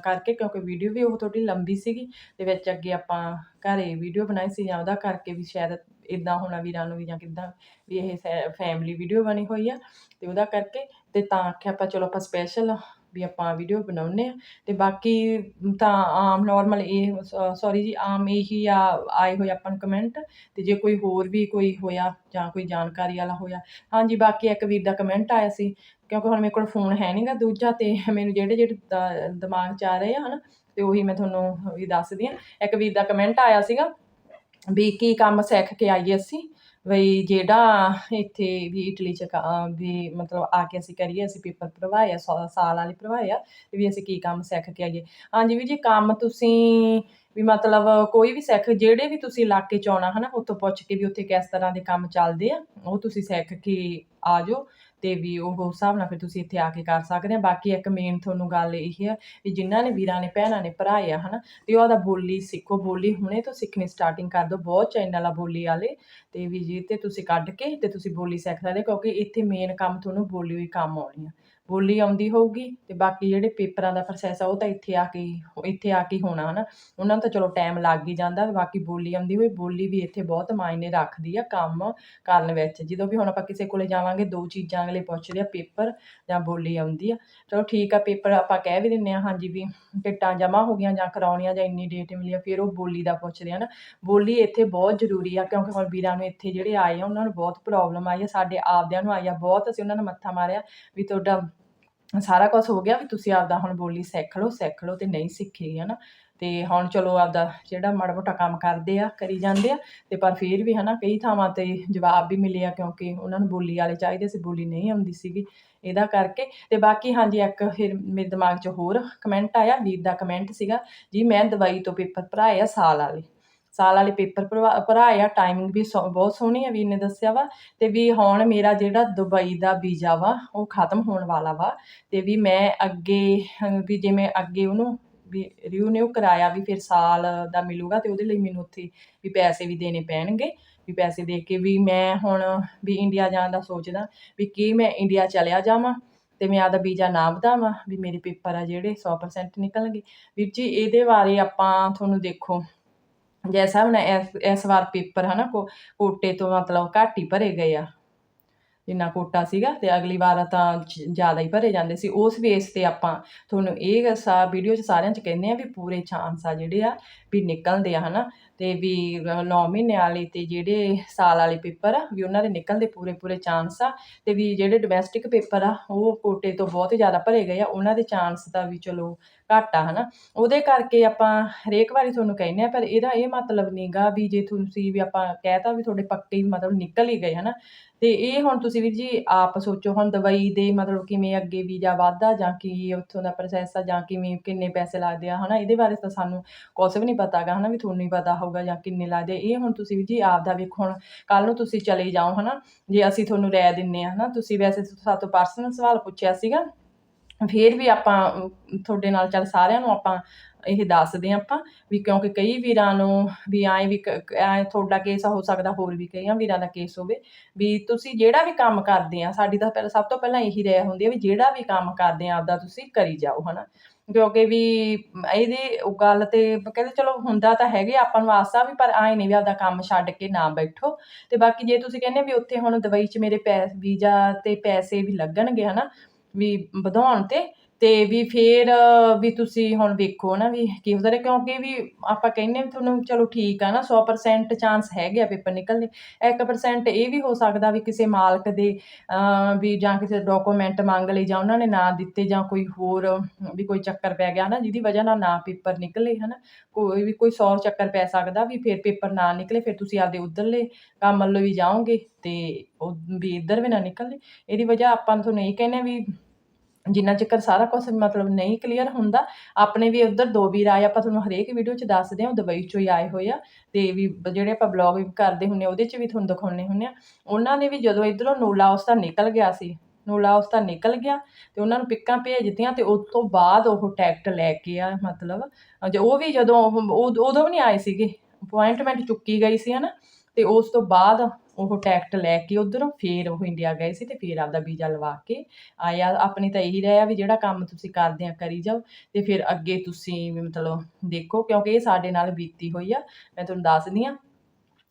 ਕਰਕੇ ਕਿਉਂਕਿ ਵੀਡੀਓ ਵੀ ਉਹ ਥੋੜ੍ਹੀ ਲੰਬੀ ਸੀਗੀ ਅਤੇ ਵਿੱਚ ਅੱਗੇ ਆਪਾਂ ਘਰੇ ਵੀਡੀਓ ਬਣਾਈ ਸੀ ਜਾਂ ਉਹਦਾ ਕਰਕੇ ਵੀ ਸ਼ਾਇਦ ਇਦਾਂ ਹੋਣਾ ਵੀਰਾਂ ਨੂੰ ਵੀ ਜਾਂ ਕਿੱਦਾਂ ਵੀ ਇਹ ਫੈਮਿਲੀ ਵੀਡੀਓ ਬਣੀ ਹੋਈ ਆ ਤੇ ਉਹਦਾ ਕਰਕੇ ਤੇ ਤਾਂ ਆਖਿਆ ਆਪਾਂ ਚਲੋ ਆਪਾਂ ਸਪੈਸ਼ਲ ਵੀ ਆਪਾਂ ਵੀਡੀਓ ਬਣਾਉਨੇ ਆ ਤੇ ਬਾਕੀ ਤਾਂ ਆਮ ਨਾਰਮਲ ਇਹ ਸੌਰੀ ਜੀ, ਆਮ ਇਹੀ ਆ, ਆਏ ਹੋਏ ਆਪਾਂ ਨੂੰ ਕਮੈਂਟ ਤੇ ਜੇ ਕੋਈ ਹੋਰ ਵੀ ਕੋਈ ਹੋਇਆ ਜਾਂ ਕੋਈ ਜਾਣਕਾਰੀ ਵਾਲਾ ਹੋਇਆ। ਹਾਂਜੀ, ਬਾਕੀ ਇੱਕ ਵੀਰ ਦਾ ਕਮੈਂਟ ਆਇਆ ਸੀ, ਕਿਉਂਕਿ ਹੁਣ ਮੇਰੇ ਕੋਲ ਫੋਨ ਹੈ ਨਹੀਂਗਾ ਦੂਜਾ ਤੇ ਮੈਨੂੰ ਜਿਹੜੇ ਜਿਹੜੇ ਦਿਮਾਗ 'ਚ ਆ ਰਹੇ ਆ ਹਨਾ, ਤੇ ਉਹੀ ਮੈਂ ਤੁਹਾਨੂੰ ਵੀ ਦੱਸਦੀ ਆ ਇੱਕ ਵੀਰ ਦਾ ਕਮੈਂਟ ਆਇਆ ਸੀਗਾ ਵੀ ਕੀ ਕੰਮ ਸਿੱਖ ਕੇ ਆਈਏ ਅਸੀਂ। ਬਈ ਜਿਹੜਾ ਇੱਥੇ ਵੀ ਇਟਲੀ ਚ ਕ- ਵੀ ਮਤਲਬ ਆ ਕੇ ਅਸੀਂ ਕਰੀਏ, ਅਸੀਂ ਪੇਪਰ ਭਰਵਾਏ ਆ, ਸਾ- ਸਾਲ ਵਾਲੇ ਭਰਵਾਏ ਆ ਵੀ ਅਸੀਂ ਕੀ ਕੰਮ ਸਿੱਖ ਕੇ ਆਈਏ। ਹਾਂਜੀ ਵੀ ਜੀ, ਕੰਮ ਤੁਸੀਂ ਵੀ ਮਤਲਬ ਕੋਈ ਵੀ ਸਿੱਖ, ਜਿਹੜੇ ਵੀ ਤੁਸੀਂ ਇਲਾਕੇ ਚ ਆਉਣਾ ਹਨਾ, ਉੱਥੋਂ ਪੁੱਛ ਕੇ ਵੀ ਉੱਥੇ ਕਿਸ ਤਰ੍ਹਾਂ ਦੇ ਕੰਮ ਚੱਲਦੇ ਆ, ਉਹ ਤੁਸੀਂ ਸਿੱਖ ਕੇ ਆ ਜਾਓ। ਤੇ ਵੀ ਉਹ ਉਸ ਹਿਸਾਬ ਨਾਲ ਫਿਰ ਤੁਸੀਂ ਇੱਥੇ ਆ ਕੇ ਕਰ ਸਕਦੇ ਆ। ਬਾਕੀ ਇੱਕ ਮੇਨ ਤੁਹਾਨੂੰ ਗੱਲ ਇਹ ਆ ਵੀ ਜਿਨ੍ਹਾਂ ਨੇ ਵੀਰਾਂ ਨੇ, ਭੈਣਾਂ ਨੇ ਭਰਾਏ ਆ ਹਨਾ, ਤੇ ਉਹਦਾ ਬੋਲੀ ਸਿੱਖੋ। ਬੋਲੀ ਹੁਣੇ ਤੋਂ ਸਿੱਖਣੀ ਸਟਾਰਟਿੰਗ ਕਰ ਦਿਓ। ਬਹੁਤ ਚੈਨਲ ਆ ਬੋਲੀ ਵਾਲੇ ਤੇ ਵੀ ਜੀ ਤੇ ਤੁਸੀਂ ਕੱਢ ਕੇ ਤੇ ਤੁਸੀਂ ਬੋਲੀ ਸਿੱਖ ਸਕਦੇ ਕਿਉਂਕਿ ਇੱਥੇ ਮੇਨ ਕੰਮ ਤੁਹਾਨੂੰ ਬੋਲੀ ਹੋਈ ਕੰਮ ਆਉਣੀ ਆ। ਬੋਲੀ ਆਉਂਦੀ ਹੋਊਗੀ ਤੇ ਬਾਕੀ ਜਿਹੜੇ ਪੇਪਰਾਂ ਦਾ ਪ੍ਰੋਸੈਸ ਆ, ਉਹ ਤਾਂ ਇੱਥੇ ਆ ਕੇ ਇੱਥੇ ਆ ਕੇ ਹੀ ਹੋਣਾ ਹਨਾ। ਉਹਨਾਂ ਨੂੰ ਤਾਂ ਚਲੋ ਟਾਈਮ ਲੱਗ ਹੀ ਜਾਂਦਾ ਬਾਕੀ ਬੋਲੀ ਆਉਂਦੀ ਹੋਈ, ਬੋਲੀ ਵੀ ਇੱਥੇ ਬਹੁਤ ਮਾਇਨੇ ਰੱਖਦੀ ਆ ਕੰਮ ਕਰਨ ਵਿੱਚ। ਜਦੋਂ ਵੀ ਹੁਣ ਆਪਾਂ ਕਿਸੇ ਕੋਲੇ ਜਾਵਾਂਗੇ, ਦੋ ਚੀਜ਼ਾਂ ਅਗਲੇ ਪੁੱਛਦੇ ਆ, ਪੇਪਰ ਜਾਂ ਬੋਲੀ ਆਉਂਦੀ ਆ। ਚਲੋ ਠੀਕ ਆ, ਪੇਪਰ ਆਪਾਂ ਕਹਿ ਵੀ ਦਿੰਨੇ ਆ, ਹਾਂਜੀ ਵੀ ਟਿਕਟਾਂ ਜਮ੍ਹਾਂ ਹੋ ਗਈਆਂ ਜਾਂ ਕਰਾਉਣੀਆਂ ਜਾਂ ਇੰਨੀ ਡੇਟ ਮਿਲੀ ਆ, ਫਿਰ ਉਹ ਬੋਲੀ ਦਾ ਪੁੱਛਦੇ ਆ ਨਾ। ਬੋਲੀ ਇੱਥੇ ਬਹੁਤ ਜ਼ਰੂਰੀ ਆ, ਕਿਉਂਕਿ ਹੁਣ ਵੀਰਾਂ ਨੂੰ ਇੱਥੇ ਜਿਹੜੇ ਆਏ ਆ, ਉਹਨਾਂ ਨੂੰ ਬਹੁਤ ਪ੍ਰੋਬਲਮ ਆਈ ਆ, ਸਾਡੇ ਆਪਦਿਆਂ ਨੂੰ ਆਈ ਆ, ਬਹੁਤ ਅਸੀਂ ਉਹਨਾਂ ਨੂੰ ਮੱਥਾ ਮਾਰਿਆ ਵੀ ਤੁਹਾਡਾ ਸਾਰਾ ਕੁਝ ਹੋ ਗਿਆ, ਵੀ ਤੁਸੀਂ ਆਪਦਾ ਹੁਣ ਬੋਲੀ ਸਿੱਖ ਲਓ ਸਿੱਖ ਲਓ ਤੇ ਨਹੀਂ ਸਿੱਖੀ ਹਨਾ। ਤੇ ਹੁਣ ਚਲੋ ਆਪਦਾ ਜਿਹੜਾ ਮਾੜਾ ਮੋਟਾ ਕੰਮ ਕਰਦੇ ਆ, ਕਰੀ ਜਾਂਦੇ ਆ, ਤੇ ਪਰ ਫਿਰ ਵੀ ਹਨਾ ਕਈ ਥਾਵਾਂ ਤੇ ਜਵਾਬ ਵੀ ਮਿਲੇ ਆ ਕਿਉਂਕਿ ਉਹਨਾਂ ਨੂੰ ਬੋਲੀ ਵਾਲੇ ਚਾਹੀਦੇ ਸੀ, ਬੋਲੀ ਨਹੀਂ ਆਉਂਦੀ ਸੀਗੀ ਇਹਦਾ ਕਰਕੇ। ਤੇ ਬਾਕੀ ਹਾਂਜੀ ਇੱਕ ਫਿਰ ਮੇਰੇ ਦਿਮਾਗ 'ਚ ਹੋਰ ਕਮੈਂਟ ਆਇਆ, ਵੀਰ ਦਾ ਕਮੈਂਟ ਸੀਗਾ ਜੀ, ਮੈਂ ਦਵਾਈ ਤੋਂ ਪੇਪਰ ਭਰਾਏ ਆ ਸਾਲ ਵਾਲੇ। ਸਾਲ ਵਾਲੇ ਪੇਪਰ ਭਰਵਾ, ਭਰਾਏ ਆ ਟਾਈਮਿੰਗ ਵੀ ਸੋ- ਬਹੁਤ ਸੋਹਣੀ ਆ, ਵੀਰ ਨੇ ਦੱਸਿਆ ਵਾ। ਤੇ ਵੀ ਹੁਣ ਮੇਰਾ ਜਿਹੜਾ ਦੁਬਈ ਦਾ ਵੀਜ਼ਾ ਵਾ, ਉਹ ਖਤਮ ਹੋਣ ਵਾਲਾ ਵਾ। ਤੇ ਵੀ ਮੈਂ ਅੱਗੇ, ਵੀ ਜਿਵੇਂ ਅੱਗੇ ਉਹਨੂੰ ਵੀ ਰਿਨਿਊ ਕਰਾਇਆ ਵੀ ਫਿਰ ਸਾਲ ਦਾ ਮਿਲੂਗਾ ਤੇ ਉਹਦੇ ਲਈ ਮੈਨੂੰ ਉੱਥੇ ਵੀ ਪੈਸੇ ਵੀ ਦੇਣੇ ਪੈਣਗੇ। ਵੀ ਪੈਸੇ ਦੇ ਕੇ ਵੀ ਮੈਂ ਹੁਣ ਵੀ ਇੰਡੀਆ ਜਾਣ ਦਾ ਸੋਚਦਾ ਵੀ ਕੀ ਮੈਂ ਇੰਡੀਆ ਚਲਿਆ ਜਾਵਾਂ ਤੇ ਮੈਂ ਆਪਦਾ ਵੀਜ਼ਾ ਨਾ ਵਧਾਵਾਂ, ਵੀ ਮੇਰੇ ਪੇਪਰ ਆ ਜਿਹੜੇ 100% ਨਿਕਲਣਗੇ ਵੀਰ ਜੀ, ਇਹਦੇ ਬਾਰੇ ਆਪਾਂ ਤੁਹਾਨੂੰ ਦੇਖੋ, ਜੈਸਾ ਹੁਣ ਇਸ ਵਾਰ ਪੇਪਰ ਹਨਾ ਕੋ, ਕੋਟੇ ਤੋਂ ਮਤਲਬ ਘੱਟ ਹੀ ਭਰੇ ਗਏ ਆ। ਜਿੰਨਾ ਕੋਟਾ ਸੀਗਾ ਤੇ ਅਗਲੀ ਵਾਰ ਤਾਂ ਜ਼ਿਆਦਾ ਹੀ ਭਰੇ ਜਾਂਦੇ ਸੀ। ਉਸ ਬੇਸ ਤੇ ਆਪਾਂ ਤੁਹਾਨੂੰ ਇਹ ਸਾ ਵੀਡੀਓ 'ਚ ਸਾਰਿਆਂ 'ਚ ਕਹਿੰਦੇ ਆ ਵੀ ਪੂਰੇ ਚਾਂਸ ਆ ਜਿਹੜੇ ਆ ਵੀ ਨਿਕਲਦੇ ਆ, ਹਨਾ? ਤੇ ਵੀ 9 ਮਹੀਨੇ ਵਾਲੇ ਤੇ ਜਿਹੜੇ ਸਾਲ ਵਾਲੇ ਪੇਪਰ ਆ, ਵੀ ਉਹਨਾਂ ਦੇ ਨਿਕਲਣ ਦੇ ਪੂਰੇ ਪੂਰੇ ਚਾਂਸ ਆ ਤੇ ਵੀ ਜਿਹੜੇ ਡੋਮੈਸਟਿਕ ਪੇਪਰ ਆ, ਉਹ ਕੋਟੇ ਤੋਂ ਬਹੁਤ ਜ਼ਿਆਦਾ ਭਰੇ ਗਏ ਆ, ਉਹਨਾਂ ਦੇ ਚਾਂਸ ਦਾ ਵੀ ਚਲੋ ਘੱਟ ਆ, ਹਨਾ। ਉਹਦੇ ਕਰਕੇ ਆਪਾਂ ਹਰੇਕ ਵਾਰੀ ਤੁਹਾਨੂੰ ਕਹਿੰਦੇ ਆ, ਪਰ ਇਹਦਾ ਇਹ ਮਤਲਬ ਨਹੀਂਗਾ ਵੀ ਜੇ ਤੁਸੀਂ ਵੀ ਆਪਾਂ ਕਹਿਤਾ ਵੀ ਤੁਹਾਡੇ ਪੱਕੇ ਮਤਲਬ ਨਿਕਲ ਹੀ ਗਏ, ਹਨਾ। ਤੇ ਇਹ ਹੁਣ ਤੁਸੀਂ ਵੀਰ ਜੀ ਆਪ ਸੋਚੋ, ਹੁਣ ਦਵਾਈ ਦੇ ਮਤਲਬ ਕਿਵੇਂ ਅੱਗੇ ਵੀਜ਼ਾ ਵੱਧਦਾ ਜਾਂ ਕੀ ਉੱਥੋਂ ਦਾ ਪ੍ਰੋਸੈਸ ਆ ਜਾਂ ਕਿਵੇਂ ਕਿੰਨੇ ਪੈਸੇ ਲੱਗਦੇ ਆ, ਹਨਾ। ਇਹਦੇ ਬਾਰੇ ਤਾਂ ਸਾਨੂੰ ਕੁਛ ਵੀ ਨਹੀਂ ਪਤਾਗਾ ਹਨਾ, ਵੀ ਤੁਹਾਨੂੰ ਹੀ ਪਤਾ ਹੋਊਗਾ ਜਾਂ ਕਿੰਨੇ ਲੱਗਦੇ, ਇਹ ਹੁਣ ਤੁਸੀਂ ਵੀਰ ਜੀ ਆਪ ਦਾ ਵੇਖੋ ਹੁਣ ਕੱਲ ਨੂੰ ਤੁਸੀਂ ਚਲੇ ਜਾਓ, ਹਨਾ। ਜੇ ਅਸੀਂ ਤੁਹਾਨੂੰ ਰਾਇ ਦਿੰਨੇ ਆ, ਹਨਾ। ਤੁਸੀਂ ਵੈਸੇ ਸਾਤੋਂ ਪਰਸਨਲ ਸਵਾਲ ਪੁੱਛਿਆ ਸੀਗਾ। ਫਿਰ ਵੀ ਆਪਾਂ ਤੁਹਾਡੇ ਨਾਲ ਚੱਲ ਸਾਰਿਆਂ ਨੂੰ ਆਪਾਂ ਇਹ ਦੱਸਦੇ ਆਪਾਂ ਵੀ ਕਿਉਂਕਿ ਕਈ ਵੀਰਾਂ ਨੂੰ ਵੀ ਐਂ ਵੀ ਕ- ਤੁਹਾਡਾ ਕੇਸ ਹੋ ਸਕਦਾ, ਹੋਰ ਵੀ ਕਈਆਂ ਵੀਰਾਂ ਦਾ ਕੇਸ ਹੋਵੇ। ਵੀ ਤੁਸੀਂ ਜਿਹੜਾ ਵੀ ਕੰਮ ਕਰਦੇ ਆ, ਸਾਡੀ ਤਾਂ ਪਹਿਲਾਂ, ਸਭ ਤੋਂ ਪਹਿਲਾਂ ਇਹੀ ਰਹਿ ਹੁੰਦੀ ਹੈ ਵੀ ਜਿਹੜਾ ਵੀ ਕੰਮ ਕਰਦੇ ਆ, ਆਪਦਾ ਤੁਸੀਂ ਕਰੀ ਜਾਓ, ਹਨਾ। ਕਿਉਂਕਿ ਵੀ ਇਹਦੀ ਉਹ ਗੱਲ ਤੇ ਕਹਿੰਦੇ ਚਲੋ ਹੁੰਦਾ ਤਾਂ ਹੈਗੇ ਆਪਾਂ ਨੂੰ ਆਸਾ ਵੀ ਪਰ ਆਏ ਨਹੀਂ ਵੀ ਆਪਦਾ ਕੰਮ ਛੱਡ ਕੇ ਨਾ ਬੈਠੋ। ਤੇ ਬਾਕੀ ਜੇ ਤੁਸੀਂ ਕਹਿੰਦੇ ਵੀ ਉੱਥੇ ਹੁਣ ਦੁਬਈ 'ਚ ਮੇਰੇ ਪੈ ਵੀਜ਼ਾ ਤੇ ਪੈਸੇ ਵੀ ਲੱਗਣਗੇ ਹਨਾ, ਵੀ ਵਧਾਉਣ ਤੇ ਤੇ ਵੀ ਫੇਰ, ਵੀ ਤੁਸੀਂ ਹੁਣ ਵੇਖੋ ਨਾ ਵੀ ਕੀ ਹੁੰਦਾ ਰਿਹਾ ਕਿਉਂਕਿ ਵੀ ਆਪਾਂ ਕਹਿੰਦੇ ਵੀ ਤੁਹਾਨੂੰ ਚਲੋ ਠੀਕ ਆ ਨਾ 100% ਚਾਂਸ ਹੈਗੇ ਆ ਪੇਪਰ ਨਿਕਲਣ। ਦੇ 1% ਇਹ ਵੀ ਹੋ ਸਕਦਾ ਵੀ ਕਿਸੇ ਮਾਲਕ ਦੇ ਵੀ ਜਾਂ ਕਿਸੇ ਡਾਕੂਮੈਂਟ ਮੰਗ ਲਈ ਜਾਂ ਉਹਨਾਂ ਨੇ ਨਾ ਦਿੱਤੇ ਜਾਂ ਕੋਈ ਹੋਰ, ਵੀ ਕੋਈ ਚੱਕਰ ਪੈ ਗਿਆ ਨਾ ਜਿਹਦੀ ਵਜ੍ਹਾ ਨਾਲ ਨਾ ਪੇਪਰ ਨਿਕਲੇ, ਹਨਾ। ਕੋਈ ਵੀ ਕੋਈ 100 ਚੱਕਰ ਪੈ ਸਕਦਾ ਵੀ ਫਿਰ ਪੇਪਰ ਨਾ ਨਿਕਲੇ, ਫਿਰ ਤੁਸੀਂ ਆਪਦੇ ਉਧਰਲੇ ਕੰਮ ਵੱਲੋਂ ਵੀ ਜਾਓਗੇ ਤੇ ਉਹ ਵੀ ਇੱਧਰ ਵੀ ਨਾ ਨਿਕਲੇ। ਇਹਦੀ ਵਜ੍ਹਾ ਆਪਾਂ ਤੁਹਾਨੂੰ ਇਹ ਕਹਿੰਦੇ ਆ ਵੀ ਜਿੰਨਾ ਚਿਰ ਸਾਰਾ ਕੁਝ ਮਤਲਬ ਨਹੀਂ ਕਲੀਅਰ ਹੁੰਦਾ, ਆਪਣੇ ਵੀ ਉਧਰ ਦੋ ਵੀਰ ਆਏ, ਆਪਾਂ ਤੁਹਾਨੂੰ ਹਰੇਕ ਵੀਡੀਓ 'ਚ ਦੱਸਦੇ ਹਾਂ ਦੁਬਈ 'ਚੋਂ ਹੀ ਆਏ ਹੋਏ ਆ, ਤੇ ਵੀ ਜਿਹੜੇ ਆਪਾਂ ਬਲੌਗ ਕਰਦੇ ਹੁੰਨੇ ਆ ਉਹਦੇ 'ਚ ਵੀ ਤੁਹਾਨੂੰ ਦਿਖਾਉਂਦੇ ਹੁੰਨੇ ਆ ਉਹਨਾਂ ਨੇ ਵੀ ਜਦੋਂ ਇਧਰੋਂ ਨੂਲਾ ਉਸ ਦਾ ਨਿਕਲ ਗਿਆ ਸੀ, ਨੂਲਾ ਉਸ ਦਾ ਨਿਕਲ ਗਿਆ, ਤੇ ਉਹਨਾਂ ਨੂੰ ਪਿੱਕਾਂ ਭੇਜ ਦਿੱਤੀਆਂ ਤੇ ਉਸ ਤੋਂ ਬਾਅਦ ਉਹ ਟੈਕਟ ਲੈ ਕੇ ਆ, ਮਤਲਬ, ਜੇ ਉਹ ਵੀ ਜਦੋਂ ਉਦੋਂ ਵੀ ਨਹੀਂ ਆਏ ਸੀਗੇ ਅਪਾਇੰਟਮੈਂਟ ਚੁੱਕੀ ਗਈ ਸੀ ਹਨਾ, ਤੇ ਉਸ ਤੋਂ ਬਾਅਦ ਉਹ ਟੈਕਟ ਲੈ ਕੇ ਉਧਰੋਂ ਫੇਰ ਉਹ ਇੰਡੀਆ ਗਏ ਸੀ ਤੇ ਫੇਰ ਆਪਦਾ ਵੀਜ਼ਾ ਲਵਾ ਕੇ ਆਇਆ ਆਪਣੀ ਤਾਂ ਇਹੀ ਰਹਿਆ ਵੀ ਜਿਹੜਾ ਕੰਮ ਤੁਸੀਂ ਕਰਦੇ ਆ ਕਰੀ ਜਾਓ ਤੇ ਫਿਰ ਅੱਗੇ ਤੁਸੀਂ ਵੀ ਮਤਲਬ ਦੇਖੋ ਕਿਉਂਕਿ ਇਹ ਸਾਡੇ ਨਾਲ ਬੀਤੀ ਹੋਈ ਆ। ਮੈਂ ਤੁਹਾਨੂੰ ਦੱਸਦੀ ਆ,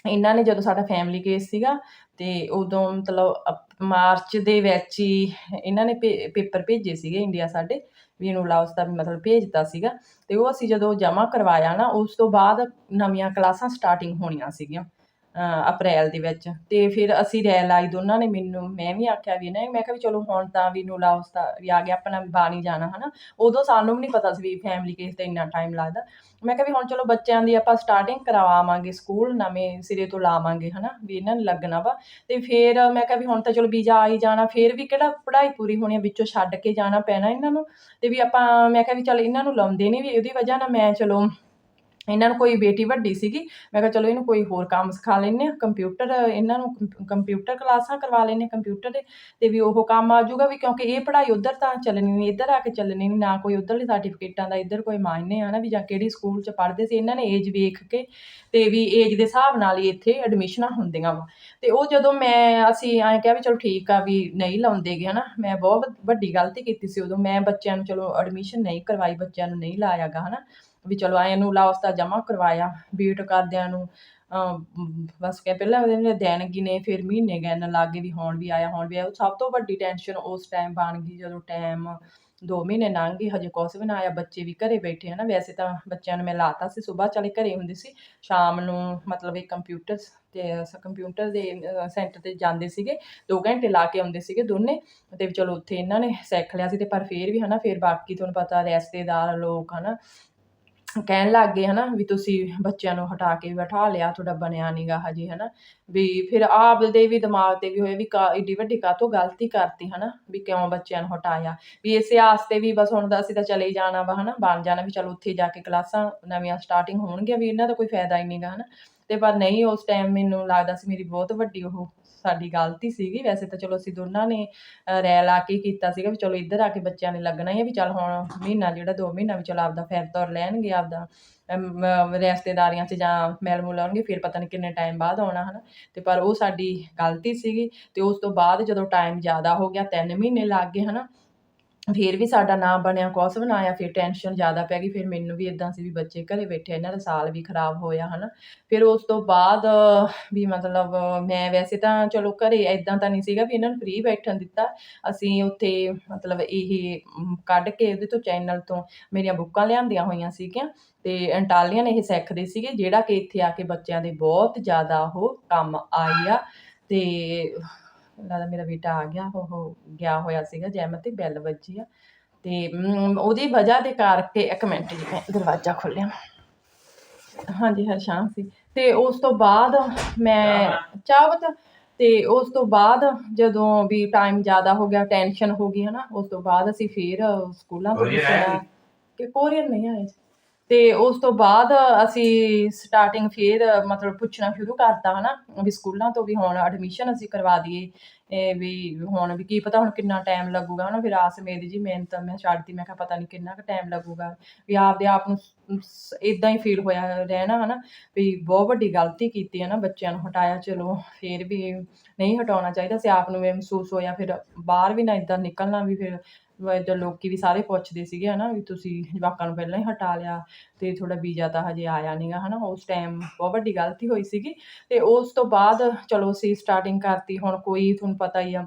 ਇਹਨਾਂ ਨੇ ਜਦੋਂ ਸਾਡਾ ਫੈਮਿਲੀ ਕੇਸ ਸੀਗਾ ਤੇ ਉਦੋਂ ਮਤਲਬ ਮਾਰਚ ਦੇ ਵਿੱਚ ਹੀ ਇਹਨਾਂ ਨੇ ਪੇ- ਪੇਪਰ ਭੇਜੇ ਸੀਗੇ ਇੰਡੀਆ ਸਾਡੇ ਵੀ ਇਹਨੂੰ ਲਾਓਸ ਦਾ ਵੀ ਮਤਲਬ ਭੇਜਤਾ ਸੀਗਾ। ਤੇ ਉਹ ਅਸੀਂ ਜਦੋਂ ਜਮ੍ਹਾਂ ਕਰਵਾਇਆ ਨਾ, ਉਸ ਤੋਂ ਬਾਅਦ ਨਵੀਆਂ ਕਲਾਸਾਂ ਸਟਾਰਟਿੰਗ ਹੋਣੀਆਂ ਸੀਗੀਆਂ। ਅਪ੍ਰੈਲ ਦੇ ਵਿੱਚ। ਅਤੇ ਫਿਰ ਅਸੀਂ ਰੈਲ ਆਈ ਦੋਨਾਂ ਨੇ ਮੈਨੂੰ। ਮੈਂ ਵੀ ਆਖਿਆ ਵੀ ਨਾ, ਮੈਂ ਕਿਹਾ ਵੀ ਚਲੋ ਹੁਣ ਤਾਂ ਵੀ ਨੂੰ ਲਾਓਸ ਦਾ ਵੀ ਆ ਗਿਆ ਆਪਣਾ ਬਾਣੀ ਜਾਣਾ, ਹਨਾ। ਉਦੋਂ ਸਾਨੂੰ ਵੀ ਨਹੀਂ ਪਤਾ ਸੀ ਵੀ ਫੈਮਿਲੀ ਕੇਸ ਤੇ ਇੰਨਾ ਟਾਈਮ ਲੱਗਦਾ। ਮੈਂ ਕਿਹਾ ਵੀ ਹੁਣ ਚਲੋ ਬੱਚਿਆਂ ਦੀ ਆਪਾਂ ਸਟਾਰਟਿੰਗ ਕਰਵਾਵਾਂਗੇ ਸਕੂਲ ਨਵੇਂ ਸਿਰੇ ਤੋਂ ਲਾਵਾਂਗੇ, ਹਨਾ, ਵੀ ਇਹਨਾਂ ਨੂੰ ਲੱਗਣਾ ਵਾ। ਤੇ ਫਿਰ ਮੈਂ ਕਿਹਾ ਵੀ ਹੁਣ ਤਾਂ ਚਲੋ ਵੀਜ਼ਾ ਆ ਹੀ ਜਾਣਾ। ਫਿਰ ਵੀ ਕਿਹੜਾ ਪੜ੍ਹਾਈ ਪੂਰੀ ਹੋਣੀ ਆ, ਵਿੱਚੋਂ ਛੱਡ ਕੇ ਜਾਣਾ ਪੈਣਾ ਇਹਨਾਂ ਨੂੰ। ਤੇ ਵੀ ਆਪਾਂ, ਮੈਂ ਕਿਹਾ ਵੀ ਚੱਲ ਇਹਨਾਂ ਨੂੰ ਲਾਉਂਦੇ ਨਹੀਂ ਵੀ ਇਹਦੀ ਵਜ੍ਹਾ ਨਾਲ ਮੈਂ ਚਲੋ ਇਹਨਾਂ ਨੂੰ ਕੋਈ ਬੇਟੀ ਵੱਡੀ ਸੀਗੀ, ਮੈਂ ਕਿਹਾ ਚਲੋ ਇਹਨੂੰ ਕੋਈ ਹੋਰ ਕੰਮ ਸਿਖਾ ਲੈਂਦੇ ਆ ਕੰਪਿਊਟਰ, ਇਹਨਾਂ ਨੂੰ ਕੰਪ- ਕੰਪਿਊਟਰ ਕਲਾਸਾਂ ਕਰਵਾ ਲੈਂਦੇ ਕੰਪਿਊਟਰ ਦੇ, ਤੇ ਵੀ ਉਹ ਕੰਮ ਆ ਜਾਊਗਾ ਵੀ ਕਿਉਂਕਿ ਇਹ ਪੜ੍ਹਾਈ ਉਧਰ ਤਾਂ ਚੱਲਣੀ ਨਹੀਂ, ਇੱਧਰ ਆ ਕੇ ਚੱਲਣੀ ਨਹੀਂ, ਨਾ ਕੋਈ ਉਧਰਲੇ ਸਰਟੀਫਿਕੇਟਾਂ ਦਾ, ਇੱਧਰ ਕੋਈ ਮਾਇਨੇ ਆ ਨਾ ਵੀ ਜਾਂ ਕਿਹੜੀ ਸਕੂਲ 'ਚ ਪੜ੍ਹਦੇ ਸੀ, ਇਹਨਾਂ ਨੇ ਏਜ ਵੇਖ ਕੇ ਤੇ ਵੀ ਏਜ ਦੇ ਹਿਸਾਬ ਨਾਲ ਹੀ ਇੱਥੇ ਐਡਮਿਸ਼ਨਾਂ ਹੁੰਦੀਆਂ ਵਾ। ਤੇ ਉਹ ਜਦੋਂ ਮੈਂ, ਅਸੀਂ ਐਂ ਕਿਹਾ ਵੀ ਚਲੋ ਠੀਕ ਆ ਵੀ ਨਹੀਂ ਲਾਉਂਦੇਗੇ ਹਨਾ, ਮੈਂ ਬਹੁਤ ਵੱਡੀ ਗਲਤੀ ਕੀਤੀ ਸੀ ਉਦੋਂ, ਮੈਂ ਬੱਚਿਆਂ ਨੂੰ ਚਲੋ ਐਡਮਿਸ਼ਨ ਨਹੀਂ ਕਰਵਾਈ, ਬੱਚਿਆਂ ਨੂੰ ਨਹੀਂ ਲਾਇਆਗਾ ਹਨਾ। ਵੀ ਚਲੋ ਐਂ ਨੂੰ ਲਾਓਸ ਦਾ ਜਮ੍ਹਾਂ ਕਰਵਾਇਆ ਬੀਟ ਕਰਦਿਆਂ ਨੂੰ ਬਸ ਕਿ ਪਹਿਲਾਂ ਉਹਦੇ ਦਿਨ ਨੇ ਫਿਰ ਮਹੀਨੇ ਗਿਣ ਲੱਗੇ ਵੀ ਹੁਣ ਵੀ ਆਇਆ, ਹੁਣ ਵੀ ਆਇਆ। ਉਹ ਸਭ ਤੋਂ ਵੱਡੀ ਟੈਨਸ਼ਨ ਉਸ ਟਾਈਮ ਬਣ ਗਈ ਜਦੋਂ ਟਾਈਮ 2 ਮਹੀਨੇ ਲੰਘ ਗਏ, ਹਜੇ ਕੁਛ ਵੀ ਨਾ ਆਇਆ, ਬੱਚੇ ਵੀ ਘਰੇ ਬੈਠੇ ਹਨਾ। ਵੈਸੇ ਤਾਂ ਬੱਚਿਆਂ ਨੂੰ ਮੈਂ ਲਾਤਾ ਸੀ ਸਵੇਰ ਚਲੇ ਘਰੇ ਹੁੰਦੇ ਸੀ, ਸ਼ਾਮ ਨੂੰ ਮਤਲਬ ਇਹ ਕੰਪਿਊਟਰ ਤੇ ਕੰਪਿਊਟਰ ਦੇ ਸੈਂਟਰ ਤੇ ਜਾਂਦੇ ਸੀਗੇ 2 ਘੰਟੇ ਲਾ ਕੇ ਆਉਂਦੇ ਸੀਗੇ ਦੋਨੇ। ਤੇ ਚਲੋ ਉੱਥੇ ਇਹਨਾਂ ਨੇ ਸਿੱਖ ਲਿਆ ਸੀ ਤੇ ਪਰ ਫੇਰ ਵੀ ਹਨਾ, ਫੇਰ ਬਾਕੀ ਤੁਹਾਨੂੰ ਪਤਾ ਰਿਸ਼ਤੇਦਾਰ ਲੋਕ ਹਨਾ ਕਹਿਣ ਲੱਗ ਗਏ ਹਨਾ ਵੀ ਤੁਸੀਂ ਬੱਚਿਆਂ ਨੂੰ ਹਟਾ ਕੇ ਬਿਠਾ ਲਿਆ, ਤੁਹਾਡਾ ਬਣਿਆ ਨਹੀਂਗਾ ਹਜੇ ਹਨਾ। ਵੀ ਫਿਰ ਆਪ ਦੇ ਵੀ ਦਿਮਾਗ ਤੇ ਵੀ ਹੋਏ ਵੀ ਕਾ ਏਡੀ ਵੱਡੀ ਕਾਹਤੋਂ ਗਲਤੀ ਕਰਤੀ ਹਨਾ, ਵੀ ਕਿਉਂ ਬੱਚਿਆਂ ਨੂੰ ਹਟਾਇਆ। ਵੀ ਇਸੇ ਆਸਤੇ ਵੀ ਬਸ ਹੁਣ ਤਾਂ ਅਸੀਂ ਤਾਂ ਚਲੇ ਜਾਣਾ ਵਾ ਹਨਾ, ਬਣ ਜਾਣਾ ਵੀ ਚਲੋ ਉੱਥੇ ਜਾ ਕੇ ਕਲਾਸਾਂ ਨਵੀਆਂ ਸਟਾਰਟਿੰਗ ਹੋਣਗੀਆਂ ਵੀ ਇਹਨਾਂ ਦਾ ਕੋਈ ਫਾਇਦਾ ਹੀ ਨਹੀਂਗਾ ਹਨਾ। ਤੇ ਪਰ ਨਹੀਂ ਉਸ ਟਾਈਮ ਮੈਨੂੰ ਲੱਗਦਾ ਸੀ ਮੇਰੀ ਬਹੁਤ ਵੱਡੀ ਉਹ ਸਾਡੀ ਗਲਤੀ ਸੀਗੀ। ਵੈਸੇ ਤਾਂ ਚਲੋ ਅਸੀਂ ਦੋਨਾਂ ਨੇ ਅ, ਰਾਏ ਲਾ ਕੇ ਹੀ ਕੀਤਾ ਸੀਗਾ ਵੀ ਚਲੋ ਇੱਧਰ ਆ ਕੇ ਬੱਚਿਆਂ ਨੇ ਲੱਗਣਾ ਹੀ ਆ ਵੀ ਚੱਲ ਹੁਣ ਮਹੀਨਾ ਜਿਹੜਾ 2 ਮਹੀਨਾ ਵੀ ਚਲ ਆਪਦਾ ਫਿਰ ਤੌਰ ਲੈਣਗੇ ਆਪਦਾ ਰਿਸ਼ਤੇਦਾਰੀਆਂ 'ਚ ਜਾਂ ਮੈਲ ਮੂਲ ਆਉਣਗੇ ਫਿਰ ਪਤਾ ਨਹੀਂ ਕਿੰਨੇ ਟਾਈਮ ਬਾਅਦ ਆਉਣਾ ਹਨਾ। ਤੇ ਪਰ ਉਹ ਸਾਡੀ ਗਲਤੀ ਸੀਗੀ ਤੇ ਉਸ ਤੋਂ ਬਾਅਦ ਜਦੋਂ ਟਾਈਮ ਜ਼ਿਆਦਾ ਹੋ ਗਿਆ 3 ਮਹੀਨੇ ਲੱਗ ਗਏ ਹਨਾ ਫਿਰ ਵੀ ਸਾਡਾ ਨਾਂ ਬਣਿਆ ਕੁਛ ਵੀ ਨਾ ਆਇਆ ਫਿਰ ਟੈਨਸ਼ਨ ਜ਼ਿਆਦਾ ਪੈ ਗਈ ਫਿਰ ਮੈਨੂੰ ਵੀ ਇਦਾਂ ਸੀ ਵੀ ਬੱਚੇ ਘਰੇ ਬੈਠੇ ਇਹਨਾਂ ਦਾ ਸਾਲ ਵੀ ਖਰਾਬ ਹੋਇਆ ਹਨਾ। ਫਿਰ ਉਸ ਤੋਂ ਬਾਅਦ ਵੀ ਮਤਲਬ ਮੈਂ ਵੈਸੇ ਤਾਂ ਚਲੋ ਘਰੇ ਇਦਾਂ ਤਾਂ ਨਹੀਂ ਸੀਗਾ ਵੀ ਇਹਨਾਂ ਨੂੰ ਫ੍ਰੀ ਬੈਠਣ ਦਿੱਤਾ। ਅਸੀਂ ਉੱਥੇ ਮਤਲਬ ਇਹ ਮ, ਕੱਢ ਕੇ ਉਹਦੇ ਤੋਂ ਚੈਨਲ ਤੋਂ ਮੇਰੀਆਂ ਬੁੱਕਾਂ ਲਿਆਂਦੀਆਂ ਹੋਈਆਂ ਸੀਗੀਆਂ ਤੇ ਅੰਟਾਲੀਅਨ ਇਹ ਸਿੱਖਦੇ ਸੀਗੇ ਜਿਹੜਾ ਕਿ ਇੱਥੇ ਆ ਕੇ ਬੱਚਿਆਂ ਦੇ ਬਹੁਤ ਜ਼ਿਆਦਾ ਉਹ ਕੰਮ ਆਈ ਆ ਤੇ ਲੱਗਦਾ ਮੇਰਾ ਬੇਟਾ ਆ ਗਿਆ ਉਹ ਗਿਆ ਹੋਇਆ ਸੀਗਾ ਜੈਮਤ ਤੇ ਬੈਲ ਵੱਜੀ ਆ। ਤੇ ਮ, ਉਹਦੀ ਵਜ੍ਹਾ ਦੇ ਕਰਕੇ ਇੱਕ ਮਿੰਟ ਜੀ ਮੈਂ ਦਰਵਾਜ਼ਾ ਖੋਲ੍ਹਿਆ। ਹਾਂਜੀ ਹਰਸ਼ਾਂ ਸੀ। ਤੇ ਉਸ ਤੋਂ ਬਾਅਦ ਮੈਂ ਚਾਹਵਤ ਤੇ ਉਸ ਤੋਂ ਬਾਅਦ ਜਦੋਂ ਵੀ ਟਾਈਮ ਜ਼ਿਆਦਾ ਹੋ ਗਿਆ ਟੈਨਸ਼ਨ ਹੋ ਗਈ ਹਨਾ ਉਸ ਤੋਂ ਬਾਅਦ ਅਸੀਂ ਫੇਰ ਸਕੂਲਾਂ ਤੋਂ ਆਇਆ ਪੁੱਛਿਆ ਕਿ ਕੋਰੀਅਰ ਨਹੀਂ ਆਏ। ਤੇ ਉਸ ਤੋਂ ਬਾਅਦ ਅਸੀਂ ਸਟਾਰਟਿੰਗ ਫੇਰ ਮਤਲਬ ਪੁੱਛਣਾ ਸ਼ੁਰੂ ਕਰਤਾ ਹਨਾ, ਵੀ ਸਕੂਲਾਂ ਤੋਂ ਵੀ ਹੁਣ ਐਡਮਿਸ਼ਨ ਅਸੀਂ ਕਰਵਾ ਦਈਏ। ਵੀ ਹੁਣ ਵੀ ਕੀ ਪਤਾ ਹੁਣ ਕਿੰਨਾ ਟਾਈਮ ਲੱਗੂਗਾ ਹਨਾ, ਫਿਰ ਆਸ ਮੇਰੀ ਜੀ ਮਿਹਨਤ ਮੈਂ ਛੱਡਦੀ ਮੈਂ ਕਿਹਾ ਪਤਾ ਨਹੀਂ ਕਿੰਨਾ ਕੁ ਟਾਈਮ ਲੱਗੂਗਾ। ਵੀ ਆਪਦੇ ਆਪ ਨੂੰ ਇਦਾਂ ਹੀ ਫੀਲ ਹੋਇਆ ਰਹਿਣਾ ਹਨਾ, ਵੀ ਬਹੁਤ ਵੱਡੀ ਗਲਤੀ ਕੀਤੀ ਹੈ ਨਾ ਬੱਚਿਆਂ ਨੂੰ ਹਟਾਇਆ, ਚਲੋ ਫੇਰ ਵੀ ਨਹੀਂ ਹਟਾਉਣਾ ਚਾਹੀਦਾ ਸੀ ਆਪ ਨੂੰ ਵੀ ਮਹਿਸੂਸ ਹੋਇਆ, ਫਿਰ ਬਾਹਰ ਵੀ ਨਾ ਇਦਾਂ ਨਿਕਲਣਾ ਵੀ ਫਿਰ ਇੱਧਰ ਲੋਕੀ ਵੀ ਸਾਰੇ ਪੁੱਛਦੇ ਸੀਗੇ ਹਨਾ ਵੀ ਤੁਸੀਂ ਜਵਾਕਾਂ ਨੂੰ ਪਹਿਲਾਂ ਹੀ ਹਟਾ ਲਿਆ ਤੇ ਤੁਹਾਡਾ ਵੀਜ਼ਾ ਤਾਂ ਹਜੇ ਆਇਆ ਨਹੀਂਗਾ ਹਨਾ, ਉਸ ਟਾਈਮ ਬਹੁਤ ਵੱਡੀ ਗਲਤੀ ਹੋਈ ਸੀਗੀ ਤੇ ਉਸ ਤੋਂ ਬਾਅਦ ਚਲੋ ਅਸੀਂ ਸਟਾਰਟਿੰਗ ਕਰਤੀ, ਹੁਣ ਕੋਈ ਤੁਹਾਨੂੰ ਪਤਾ ਹੀ ਆ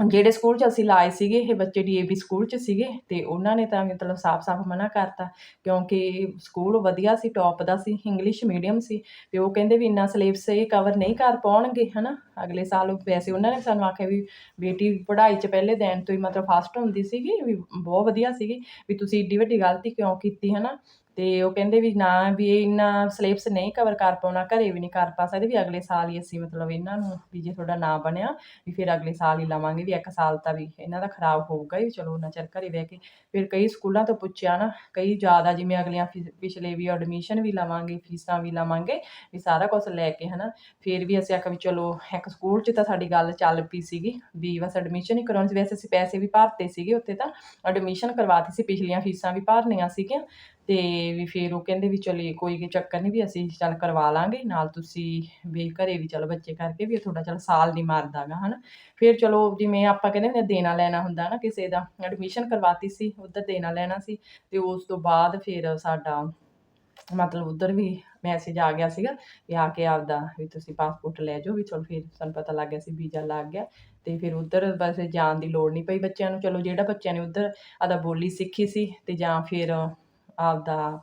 ਜਿਹੜੇ ਸਕੂਲ 'ਚ ਅਸੀਂ ਲਾਏ ਸੀਗੇ, ਇਹ ਬੱਚੇ ਡੀਏਵੀ ਸਕੂਲ 'ਚ ਸੀਗੇ ਅਤੇ ਉਹਨਾਂ ਨੇ ਤਾਂ ਮਤਲਬ ਸਾਫ਼-ਸਾਫ਼ ਮਨਾ ਕਰਤਾ ਕਿਉਂਕਿ ਸਕੂਲ ਵਧੀਆ ਸੀ ਟੋਪ ਦਾ ਸੀ ਇੰਗਲਿਸ਼ ਮੀਡੀਅਮ ਸੀ ਅਤੇ ਉਹ ਕਹਿੰਦੇ ਵੀ ਇੰਨਾ ਸਿਲੇਬਸ ਇਹ ਕਵਰ ਨਹੀਂ ਕਰ ਪਾਉਣਗੇ ਹੈ ਨਾ ਅਗਲੇ ਸਾਲ ਵੈਸੇ ਉਹਨਾਂ ਨੇ ਸਾਨੂੰ ਆਖਿਆ ਵੀ ਬੇਟੀ ਪੜ੍ਹਾਈ 'ਚ ਪਹਿਲੇ ਦਿਨ ਤੋਂ ਹੀ ਮਤਲਬ ਫਸਟ ਹੁੰਦੀ ਸੀਗੀ ਵੀ ਬਹੁਤ ਵਧੀਆ ਸੀਗੀ ਵੀ ਤੁਸੀਂ ਐਡੀ ਵੱਡੀ ਗਲਤੀ ਕਿਉਂ ਕੀਤੀ ਹੈ ਨਾ ਤੇ ਉਹ ਕਹਿੰਦੇ ਵੀ ਨਾ, ਵੀ ਇਹ ਇੰਨਾ ਸਿਲੇਬਸ ਨਹੀਂ ਕਵਰ ਕਰ ਪਾਉਣਾ, ਘਰੇ ਵੀ ਨਹੀਂ ਕਰ ਪਾ ਸਕਦੇ, ਵੀ ਅਗਲੇ ਸਾਲ ਹੀ ਅਸੀਂ ਮਤਲਬ ਇਹਨਾਂ ਨੂੰ ਵੀ ਜੇ ਤੁਹਾਡਾ ਨਾ ਬਣਿਆ, ਵੀ ਫਿਰ ਅਗਲੇ ਸਾਲ ਹੀ ਲਵਾਂਗੇ, ਵੀ ਇੱਕ ਸਾਲ ਤਾਂ ਵੀ ਇਹਨਾਂ ਦਾ ਖਰਾਬ ਹੋਊਗਾ ਹੀ, ਚਲੋ ਉਹਨਾਂ ਚਿਰ ਘਰੇ ਬਹਿ ਕੇ ਫਿਰ ਕਈ ਸਕੂਲਾਂ ਤੋਂ ਪੁੱਛਿਆ ਨਾ, ਕਈ ਜ਼ਿਆਦਾ ਜਿਵੇਂ ਅਗਲੀਆਂ ਫੀ- ਪਿਛਲੇ ਵੀ ਐਡਮਿਸ਼ਨ ਵੀ ਲਵਾਂਗੇ, ਫੀਸਾਂ ਵੀ ਲਵਾਂਗੇ, ਵੀ ਸਾਰਾ ਕੁਝ ਲੈ ਕੇ ਹਨਾ, ਫਿਰ ਵੀ ਅਸੀਂ ਆਖਿਆ ਵੀ ਚਲੋ ਇੱਕ ਸਕੂਲ 'ਚ ਤਾਂ ਸਾਡੀ ਗੱਲ ਚੱਲ ਪਈ ਸੀਗੀ, ਵੀ ਬਸ ਐਡਮਿਸ਼ਨ ਹੀ ਕਰਾਉਣੀ ਸੀ ਵੈਸੇ ਅਸੀਂ ਪੈਸੇ ਵੀ ਭਰਤੇ ਸੀਗੇ ਉੱਥੇ ਤਾਂ ਐਡਮਿਸ਼ਨ ਕਰਵਾਤੀ ਸੀ, ਪਿਛਲੀਆਂ ਫੀਸਾਂ ਵੀ ਭਰਨੀਆਂ ਸੀਗੀਆਂ ਤੇ ਵੀ ਫਿਰ ਉਹ ਕਹਿੰਦੇ ਵੀ ਚਲੇ ਕੋਈ ਚੱਕਰ ਨਹੀਂ ਵੀ ਅਸੀਂ ਚੱਲ ਕਰਵਾ ਲਾਂਗੇ, ਨਾਲ ਤੁਸੀਂ ਵੀ ਘਰੇ ਵੀ ਚਲੋ ਬੱਚੇ ਕਰਕੇ ਵੀ ਥੋੜਾ ਚਲ ਸਾਲ ਨਹੀਂ ਮਾਰਦਾਗਾ ਹਨਾ। ਫਿਰ ਚਲੋ ਜਿਵੇਂ ਆਪਾਂ ਕਹਿੰਦੇ ਹੁੰਦੇ ਦੇਣਾ ਲੈਣਾ ਹੁੰਦਾ ਨਾ ਕਿਸੇ ਦਾ ਐਡਮਿਸ਼ਨ ਕਰਵਾਤੀ ਸੀ, ਉੱਧਰ ਦੇਣਾ ਲੈਣਾ ਸੀ, ਤੇ ਉਸ ਤੋਂ ਬਾਅਦ ਫਿਰ ਸਾਡਾ ਮਤਲਬ ਉੱਧਰ ਵੀ ਮੈਸੇਜ ਆ ਗਿਆ ਸੀਗਾ ਵੀ ਆ ਕੇ ਆਪਦਾ ਵੀ ਤੁਸੀਂ ਪਾਸਪੋਰਟ ਲੈ ਜਾਓ ਵੀ ਚਲੋ ਫਿਰ ਸਾਨੂੰ ਪਤਾ ਲੱਗ ਗਿਆ ਸੀ ਵੀਜ਼ਾ ਲੱਗ ਗਿਆ, ਤੇ ਫਿਰ ਉੱਧਰ ਬਸ ਜਾਣ ਦੀ ਲੋੜ ਨਹੀਂ ਪਈ ਬੱਚਿਆਂ ਨੂੰ, ਚਲੋ ਜਿਹੜਾ ਬੱਚਿਆਂ ਨੇ ਉੱਧਰ ਆਦਾ ਬੋਲੀ ਸਿੱਖੀ ਸੀ, ਤੇ ਜਾਂ ਫਿਰ ਆਪਦਾ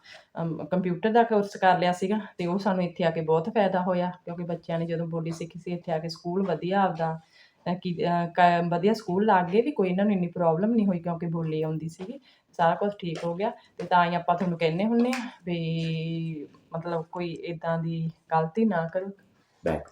ਕੰਪਿਊਟਰ ਦਾ ਕੋਰਸ ਕਰ ਲਿਆ ਸੀਗਾ ਤੇ ਉਹ ਸਾਨੂੰ ਇੱਥੇ ਆ ਕੇ ਬਹੁਤ ਫਾਇਦਾ ਹੋਇਆ ਕਿਉਂਕਿ ਬੱਚਿਆਂ ਨੇ ਜਦੋਂ ਬੋਲੀ ਸਿੱਖੀ ਸੀ ਇੱਥੇ ਆ ਕੇ ਸਕੂਲ ਵਧੀਆ ਆਪਦਾ ਕੀ ਵਧੀਆ ਸਕੂਲ ਲੱਗ ਗਏ ਵੀ ਕੋਈ ਇਹਨਾਂ ਨੂੰ ਇੰਨੀ ਪ੍ਰੋਬਲਮ ਨਹੀਂ ਹੋਈ ਕਿਉਂਕਿ ਬੋਲੀ ਆਉਂਦੀ ਸੀਗੀ ਸਾਰਾ ਕੁਝ ਠੀਕ ਹੋ ਗਿਆ ਤੇ ਤਾਂ ਹੀ ਆਪਾਂ ਤੁਹਾਨੂੰ ਕਹਿੰਦੇ ਹੁੰਨੇ ਆ ਵੀ ਮਤਲਬ ਕੋਈ ਇਦਾਂ ਦੀ ਗਲਤੀ ਨਾ ਕਰੋ। ਬੈਕ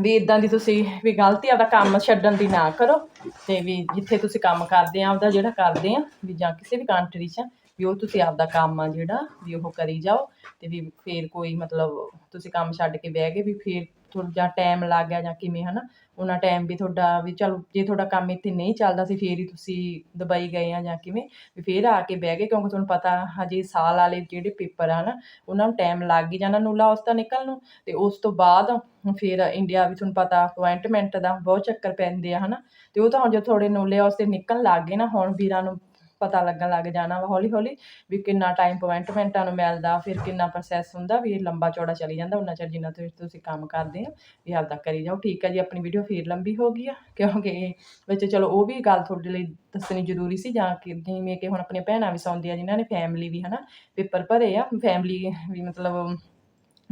ਵੀ ਇਦਾਂ ਦੀ ਤੁਸੀਂ ਵੀ ਗਲਤੀ ਆਪਦਾ ਕੰਮ ਛੱਡਣ ਦੀ ਨਾ ਕਰੋ ਤੇ ਵੀ ਜਿੱਥੇ ਤੁਸੀਂ ਕੰਮ ਕਰਦੇ ਆ ਆਪਦਾ ਜਿਹੜਾ ਕਰਦੇ ਆ ਵੀ ਜਾਂ ਕਿਸੇ ਵੀ ਕੰਟਰੀ 'ਚ ਵੀ ਉਹ ਤੁਸੀਂ ਆਪਦਾ ਕੰਮ ਆ ਜਿਹੜਾ ਵੀ ਉਹ ਕਰੀ ਜਾਓ ਤੇ ਵੀ ਫੇਰ ਕੋਈ ਮਤਲਬ ਤੁਸੀਂ ਕੰਮ ਛੱਡ ਕੇ ਬਹਿ ਗਏ ਵੀ ਫੇਰ ਥੋੜਾ ਜਿਹਾ ਟਾਈਮ ਲੱਗ ਗਿਆ ਜਾਂ ਕਿਵੇਂ ਹਨਾ, ਉਹਨਾਂ ਟਾਈਮ ਵੀ ਤੁਹਾਡਾ ਵੀ ਚਲੋ ਜੇ ਤੁਹਾਡਾ ਕੰਮ ਇੱਥੇ ਨਹੀਂ ਚੱਲਦਾ ਸੀ ਫੇਰ ਹੀ ਤੁਸੀਂ ਦੁਬਈ ਗਏ ਆ ਜਾਂ ਕਿਵੇਂ, ਵੀ ਫੇਰ ਆ ਕੇ ਬਹਿ ਗਏ ਕਿਉਂਕਿ ਤੁਹਾਨੂੰ ਪਤਾ ਹਜੇ ਸਾਲ ਵਾਲੇ ਜਿਹੜੇ ਪੇਪਰ ਆ ਨਾ ਉਹਨਾਂ ਨੂੰ ਟਾਈਮ ਲੱਗ ਹੀ ਜਾਣਾ ਨੂਲਾ ਉਸ ਦਾ ਨਿਕਲਣ ਨੂੰ ਤੇ ਉਸ ਤੋਂ ਬਾਅਦ ਫਿਰ ਇੰਡੀਆ ਵੀ ਤੁਹਾਨੂੰ ਪਤਾ ਅਪੁਆਇੰਟਮੈਂਟ ਦਾ ਬਹੁਤ ਚੱਕਰ ਪੈਂਦੇ ਆ ਹਨਾ, ਤੇ ਉਹ ਤਾਂ ਹੁਣ ਜੋ ਥੋੜੇ ਨੂਲੇ ਉਸ ਤੇ ਨਿਕਲਣ ਲੱਗ ਗਏ ਨਾ, ਹੁਣ ਵੀਰਾਂ ਨੂੰ ਪਤਾ ਲੱਗਣ ਲੱਗ ਜਾਣਾ ਵਾ ਹੌਲੀ ਹੌਲੀ ਵੀ ਕਿੰਨਾ ਟਾਈਮ ਅਪਾਇੰਟਮੈਂਟਾਂ ਨੂੰ ਮਿਲਦਾ, ਫਿਰ ਕਿੰਨਾ ਪ੍ਰੋਸੈਸ ਹੁੰਦਾ ਵੀ ਇਹ ਲੰਬਾ ਚੌੜਾ ਚਲੀ ਜਾਂਦਾ ਉਹਨਾਂ ਚਿਰ ਜਿੰਨਾ ਤੁਸੀਂ ਤੁਸੀਂ ਕੰਮ ਕਰਦੇ ਹੋ, ਵੀ ਆਪਦਾ ਕਰੀ ਜਾਓ। ਠੀਕ ਹੈ ਜੀ, ਆਪਣੀ ਵੀਡੀਓ ਫੇਰ ਲੰਬੀ ਹੋ ਗਈ ਆ, ਕਿਉਂਕਿ ਵਿੱਚ ਚਲੋ ਉਹ ਵੀ ਗੱਲ ਤੁਹਾਡੇ ਲਈ ਦੱਸਣੀ ਜ਼ਰੂਰੀ ਸੀ ਜਾਂ ਕਿ ਜਿਵੇਂ ਕਿ ਹੁਣ ਆਪਣੀਆਂ ਭੈਣਾਂ ਵੀ ਸੌਂਦੀਆਂ, ਜਿਨ੍ਹਾਂ ਨੇ ਫੈਮਿਲੀ ਵੀ ਹਨਾ, ਪੇਪਰ ਭਰੇ ਆ ਫੈਮਿਲੀ ਵੀ ਮਤਲਬ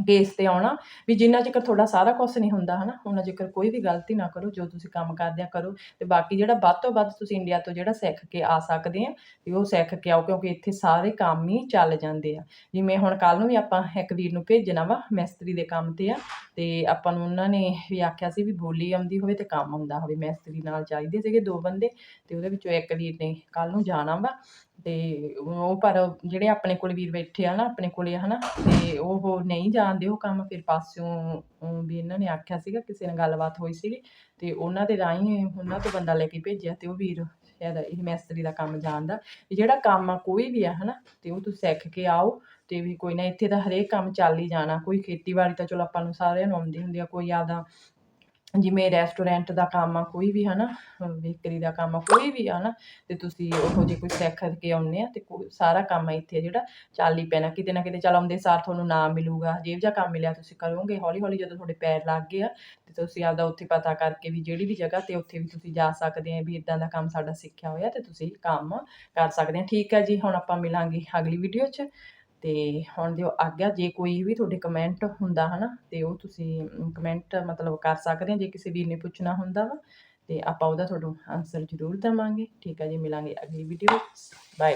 ਕੇਸ ਤੇ ਆਉਣਾ ਵੀ ਜਿੰਨਾ ਚਿਰ ਤੁਹਾਡਾ ਸਾਰਾ ਕੁਝ ਨਹੀਂ ਹੁੰਦਾ ਹਨਾ, ਉਹਨਾਂ ਚਿਰ ਕੋਈ ਵੀ ਗਲਤੀ ਨਾ ਕਰੋ, ਜੋ ਤੁਸੀਂ ਕੰਮ ਕਰਦੇ ਆ ਕਰੋ, ਤੇ ਬਾਕੀ ਜਿਹੜਾ ਵੱਧ ਤੋਂ ਵੱਧ ਤੁਸੀਂ ਇੰਡੀਆ ਤੋਂ ਜਿਹੜਾ ਸਿੱਖ ਕੇ ਆ ਸਕਦੇ ਆ, ਤੇ ਉਹ ਸਿੱਖ ਕੇ ਆਓ, ਕਿਉਂਕਿ ਇੱਥੇ ਸਾਰੇ ਕੰਮ ਹੀ ਚੱਲ ਜਾਂਦੇ ਆ। ਜਿਵੇਂ ਹੁਣ ਕੱਲ ਨੂੰ ਵੀ ਆਪਾਂ ਇੱਕ ਵੀਰ ਨੂੰ ਭੇਜਣਾ ਵਾ, ਮਿਸਤਰੀ ਦੇ ਕੰਮ ਤੇ ਆ, ਤੇ ਆਪਾਂ ਨੂੰ ਉਹਨਾਂ ਨੇ ਵੀ ਆਖਿਆ ਸੀ ਵੀ ਬੋਲੀ ਆਉਂਦੀ ਹੋਵੇ ਤੇ ਕੰਮ ਆਉਂਦਾ ਹੋਵੇ, ਮਿਸਤਰੀ ਨਾਲ ਚਾਹੀਦੇ ਸੀਗੇ ਦੋ ਬੰਦੇ, ਤੇ ਉਹਦੇ ਵਿੱਚੋਂ ਇੱਕ ਵੀਰ ਨੇ ਕੱਲ ਨੂੰ ਜਾਣਾ ਵਾ ਤੇ ਉਹ ਪਰ ਜਿਹੜੇ ਆਪਣੇ ਕੋਲ ਵੀਰ ਬੈਠੇ ਆ ਨਾ, ਆਪਣੇ ਕੋਲੇ ਹਨਾ, ਤੇ ਉਹ ਨਹੀਂ ਜਾਣਦੇ ਉਹ ਕੰਮ, ਫਿਰ ਪਾਸਿਓਂ ਵੀ ਇਹਨਾਂ ਨੇ ਆਖਿਆ ਸੀਗਾ, ਕਿਸੇ ਨਾਲ ਗੱਲਬਾਤ ਹੋਈ ਸੀਗੀ, ਤੇ ਉਹਨਾਂ ਦੇ ਰਾਹੀਂ ਉਹਨਾਂ ਤੋਂ ਬੰਦਾ ਲੈ ਕੇ ਭੇਜਿਆ ਤੇ ਉਹ ਵੀਰ ਸ਼ਾਇਦ ਇਹ ਮੈਸਤਰੀ ਦਾ ਕੰਮ ਜਾਣਦਾ। ਵੀ ਜਿਹੜਾ ਕੰਮ ਆ, ਕੋਈ ਵੀ ਆ ਹਨਾ, ਤੇ ਉਹ ਤੁਸੀਂ ਸਿੱਖ ਕੇ ਆਓ, ਤੇ ਵੀ ਕੋਈ ਨਾ ਇੱਥੇ ਤਾਂ ਹਰੇਕ ਕੰਮ ਚੱਲ ਹੀ ਜਾਣਾ, ਕੋਈ ਖੇਤੀਬਾੜੀ ਤਾਂ ਚਲੋ ਆਪਾਂ ਨੂੰ ਸਾਰਿਆਂ ਨੂੰ ਆਉਂਦੀ ਹੁੰਦੀ ਆ, ਕੋਈ ਆਪਦਾ ਜਿਵੇਂ ਰੈਸਟੋਰੈਂਟ ਦਾ ਕੰਮ ਆ, ਕੋਈ ਵੀ, ਹਨਾ ਬੇਕਰੀ ਦਾ ਕੰਮ ਆ, ਕੋਈ ਵੀ ਆ ਨਾ ਤੇ ਤੁਸੀਂ ਉਹੋ ਜਿਹੇ ਕੋਈ ਸਿੱਖ ਕੇ ਆਉਂਦੇ ਆ, ਤੇ ਕੋਈ ਸਾਰਾ ਕੰਮ ਆ ਇੱਥੇ ਜਿਹੜਾ ਚੱਲ ਹੀ ਪੈਣਾ। ਕਿਤੇ ਨਾ ਕਿਤੇ ਚੱਲ ਆਉਂਦੇ ਸਾਰ ਤੁਹਾਨੂੰ ਨਾਮ ਮਿਲੂਗਾ ਜਿਹੋ ਜਿਹਾ ਕੰਮ ਮਿਲਿਆ ਤੁਸੀਂ ਕਰੋਗੇ ਹੌਲੀ ਹੌਲੀ ਜਦੋਂ ਤੁਹਾਡੇ ਪੈਰ ਲੱਗ ਗਏ ਆ, ਤੇ ਤੁਸੀਂ ਆਪਦਾ ਉੱਥੇ ਪਤਾ ਕਰਕੇ ਵੀ ਜਿਹੜੀ ਵੀ ਜਗ੍ਹਾ ਤੇ ਉੱਥੇ ਵੀ ਤੁਸੀਂ ਜਾ ਸਕਦੇ ਆ, ਵੀ ਇਦਾਂ ਦਾ ਕੰਮ ਸਾਡਾ ਸਿੱਖਿਆ ਹੋਇਆ, ਤੇ ਤੁਸੀਂ ਕੰਮ ਕਰ ਸਕਦੇ ਆ। ਠੀਕ ਹੈ ਜੀ, ਹੁਣ ਆਪਾਂ ਮਿਲਾਂਗੇ ਅਗਲੀ ਵੀਡੀਓ 'ਚ। ਤੇ ਹੁਣ ਦਿਓ ਆਗਿਆ ਜੇ ਕੋਈ ਵੀ ਤੁਹਾਡੇ ਕਮੈਂਟ ਹੁੰਦਾ ਹਨਾ, ਤੇ ਉਹ ਤੁਸੀਂ ਕਮੈਂਟ ਮਤਲਬ ਕਰ ਸਕਦੇ ਆ, ਜੇ ਕਿਸੇ ਵੀਰ ਨੇ ਪੁੱਛਣਾ ਹੁੰਦਾ ਵਾ, ਤੇ ਆਪਾਂ ਉਹਦਾ ਤੁਹਾਨੂੰ ਆਨਸਰ ਜ਼ਰੂਰ ਦੇਵਾਂਗੇ। ਠੀਕ ਆ ਜੀ, ਮਿਲਾਂਗੇ ਅਗਲੀ ਵੀਡੀਓ ਬਾਏ ਬਾਏ